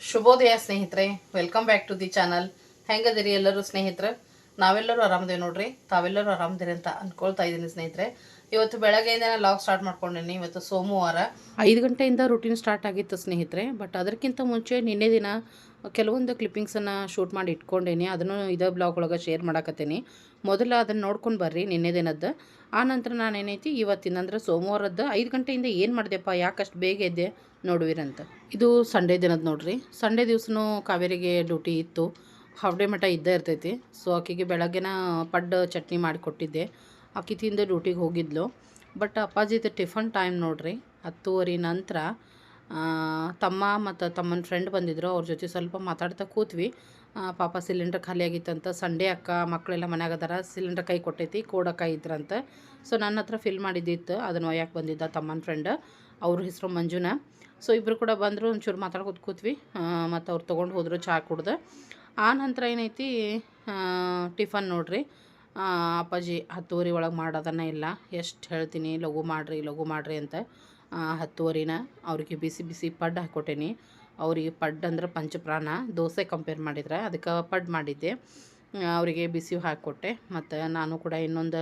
ಶುಭೋದಯ ಸ್ನೇಹಿತರೆ welcome back to the channel ಹೆಂಗದಿರಿ ಎಲ್ಲರೂ ಸ್ನೇಹಿತರೆ? ನಾವೆಲ್ಲರೂ ಆರಾಮದೇವಿ ನೋಡ್ರಿ. ತಾವೆಲ್ಲರೂ ಆರಾಮದಿರಿ ಅಂತ ಅನ್ಕೊಳ್ತಾ ಇದ್ದೀನಿ ಸ್ನೇಹಿತರೆ. ಇವತ್ತು ಬೆಳಗ್ಗೆಯಿಂದ ಲಾಗ್ ಸ್ಟಾರ್ಟ್ ಮಾಡ್ಕೊಂಡಿನಿ. ಇವತ್ತು ಸೋಮವಾರ. ಐದು ಗಂಟೆಯಿಂದ ರೂಟೀನ್ ಸ್ಟಾರ್ಟ್ ಆಗಿತ್ತು ಸ್ನೇಹಿತರೆ. ಬಟ್ ಅದಕ್ಕಿಂತ ಮುಂಚೆ ನಿನ್ನೆ ದಿನ ಕೆಲವೊಂದು ಕ್ಲಿಪ್ಪಿಂಗ್ಸನ್ನು ಶೂಟ್ ಮಾಡಿ ಇಟ್ಕೊಂಡೇನಿ. ಅದನ್ನು ಇದೇ ಬ್ಲಾಗ್ ಒಳಗೆ ಶೇರ್ ಮಾಡಕತ್ತೀನಿ. ಮೊದಲು ಅದನ್ನು ನೋಡ್ಕೊಂಡು ಬರ್ರಿ ನಿನ್ನೆ ದಿನದ್ದು. ಆ ನಂತರ ನಾನು ಏನೈತಿ ಇವತ್ತಿನ ಅಂದ್ರೆ ಸೋಮವಾರದ್ದು ಐದು ಗಂಟೆಯಿಂದ ಏನು ಮಾಡಿದೆಪ್ಪ? ಯಾಕಷ್ಟು ಬೇಗ ಎದ್ದೆ? ನೋಡುವಿರಂತ. ಇದು ಸಂಡೇ ದಿನದ ನೋಡ್ರಿ. ಸಂಡೇ ದಿವ್ಸನೂ ಕಾವೇರಿಗೆ ಡ್ಯೂಟಿ ಇತ್ತು. ಹಾಫ್ ಡೇ ಮಠ ಇದ್ದೇ ಇರ್ತೈತಿ. ಸೊ ಆಕೆಗೆ ಬೆಳಗ್ಗೆನ ಪಡ್ಡು ಚಟ್ನಿ ಮಾಡಿ ಕೊಟ್ಟಿದ್ದೆ. ಆಕೆ ತಿಂದು ಡ್ಯೂಟಿಗೆ ಹೋಗಿದ್ಲು. ಬಟ್ ಅಪ್ಪಾಜಿದು ಟಿಫನ್ ಟೈಮ್ ನೋಡ್ರಿ. ಹತ್ತುವರೆ ನಂತರ ತಮ್ಮ ಮತ್ತು ತಮ್ಮನ ಫ್ರೆಂಡ್ ಬಂದಿದ್ರು. ಅವ್ರ ಜೊತೆ ಸ್ವಲ್ಪ ಮಾತಾಡ್ತಾ ಕೂತ್ವಿ. ಪಾಪ ಸಿಲಿಂಡರ್ ಖಾಲಿ ಆಗಿತ್ತಂತ ಸಂಡೇ ಅಕ್ಕ ಮಕ್ಕಳೆಲ್ಲ ಮನ್ಯಾಗ ಅದಾರ. ಸಿಲಿಂಡರ್ ಕೈ ಕೊಟ್ಟೈತಿ ಕೋಡಕ್ಕ ಇದ್ರಂತ. ಸೊ ನನ್ನ ಹತ್ರ ಫಿಲ್ ಮಾಡಿದ್ದಿತ್ತು. ಅದನ್ನು ಒಯ್ಯಕ್ಕೆ ಬಂದಿದ್ದ ತಮ್ಮನ ಫ್ರೆಂಡ್ ಅವ್ರ ಹೆಸರು ಮಂಜುನ. ಸೊ ಇಬ್ಬರು ಕೂಡ ಬಂದರು, ಒಂಚೂರು ಮಾತಾಡ್ಕೊತ ಕೂತ್ವಿ. ಮತ್ತು ಅವ್ರು ತೊಗೊಂಡು ಹೋದರು ಚಹಾ ಕುಡ್ದು. ಆ ನಂತರ ಏನೈತಿ ಟಿಫನ್ ನೋಡ್ರಿ. ಅಪ್ಪಾಜಿ, ಹತ್ತುವರೆ ಒಳಗೆ ಮಾಡೋದನ್ನ ಇಲ್ಲ. ಎಷ್ಟು ಹೇಳ್ತೀನಿ, ಲಘು ಮಾಡಿರಿ ಲಘು ಮಾಡಿರಿ ಅಂತ. ಹತ್ತುವರಿನ ಅವ್ರಿಗೆ ಬಿಸಿ ಬಿಸಿ ಪಡ್ಡು ಹಾಕ್ಕೊಟ್ಟೇನಿ ಅವರಿಗೆ ಪಡ್ಡು ಅಂದ್ರೆ ಪಂಚಪ್ರಾಣ, ದೋಸೆ ಕಂಪೇರ್ ಮಾಡಿದ್ರೆ, ಅದಕ್ಕೆ ಪಡ್ಡು ಮಾಡಿದ್ದೆ. ಅವರಿಗೆ ಬಿಸಿ ಹಾಕಿಕೊಟ್ಟೆ. ಮತ್ತು ನಾನು ಕೂಡ ಇನ್ನೊಂದು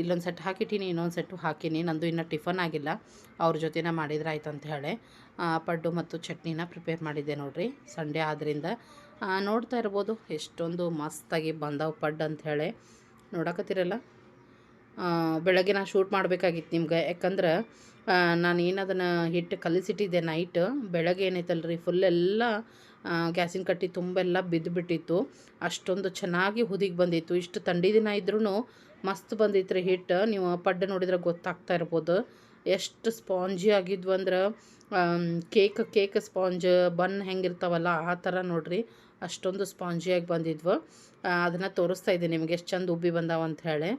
ಇಲ್ಲೊಂದು ಸೆಟ್ ಹಾಕಿಟ್ಟೀನಿ, ಇನ್ನೊಂದು ಸೆಟ್ಟು ಹಾಕೀನಿ. ನಂದು ಇನ್ನೂ ಟಿಫನ್ ಆಗಿಲ್ಲ. ಅವ್ರ ಜೊತೆನ ಮಾಡಿದ್ರೆ ಆಯ್ತು ಅಂತ ಹೇಳಿ ಪಡ್ಡು ಮತ್ತು ಚಟ್ನಿನ ಪ್ರಿಪೇರ್ ಮಾಡಿದ್ದೆ ನೋಡಿರಿ. ಸಂಡೇ ಆದ್ದರಿಂದ ನೋಡ್ತಾ ಇರ್ಬೋದು. ಎಷ್ಟೊಂದು ಮಸ್ತಾಗಿ ಬಂದವು ಪಡ್ಡು ಅಂಥೇಳಿ ಹೇಳಿ. ನೋಡಕತ್ತಿರಲ್ಲ? ಬೆಳಗ್ಗೆ ನಾನು ಶೂಟ್ ಮಾಡಬೇಕಾಗಿತ್ತು ನಿಮ್ಗೆ. ಯಾಕಂದ್ರೆ ನಾನು ಏನದನ್ನು ಹಿಟ್ಟು ಕಲಿಸಿಟ್ಟಿದ್ದೆ ನೈಟ್. ಬೆಳಗ್ಗೆ ಏನೈತಲ್ರಿ ಫುಲ್ ಎಲ್ಲ ಗ್ಯಾಸಿನ ಕಟ್ಟಿ ತುಂಬೆಲ್ಲ ಬಿದ್ದುಬಿಟ್ಟಿತ್ತು ಅಷ್ಟೊಂದು ಚೆನ್ನಾಗಿ ಹುದಿಗೆ ಬಂದಿತ್ತು. ಇಷ್ಟು ಥಂಡಿ ದಿನ ಇದ್ರೂ ಮಸ್ತ್ ಬಂದಿತ್ತು ರೀ ಹಿಟ್ಟು ನೀವು ಪಡ್ಡೆ ನೋಡಿದ್ರೆ ಗೊತ್ತಾಗ್ತಾ ಇರ್ಬೋದು. ಎಷ್ಟು ಸ್ಪಾಂಜಿ ಆಗಿದ್ವು ಅಂದ್ರೆ ಕೇಕ್ ಕೇಕ್ ಸ್ಪಾಂಜ್, ಬನ್ ಹೆಂಗಿರ್ತಾವಲ್ಲ, ಆ ಥರ ನೋಡ್ರಿ. ಅಷ್ಟೊಂದು ಸ್ಪಾಂಜಿಯಾಗಿ ಬಂದಿದ್ವು. ಅದನ್ನು ತೋರಿಸ್ತಾ ಇದ್ದೀನಿ ನಿಮಗೆ. ಎಷ್ಟು ಚಂದ ಉಬ್ಬಿ ಬಂದಾವ ಅಂತ ಹೇಳಿ.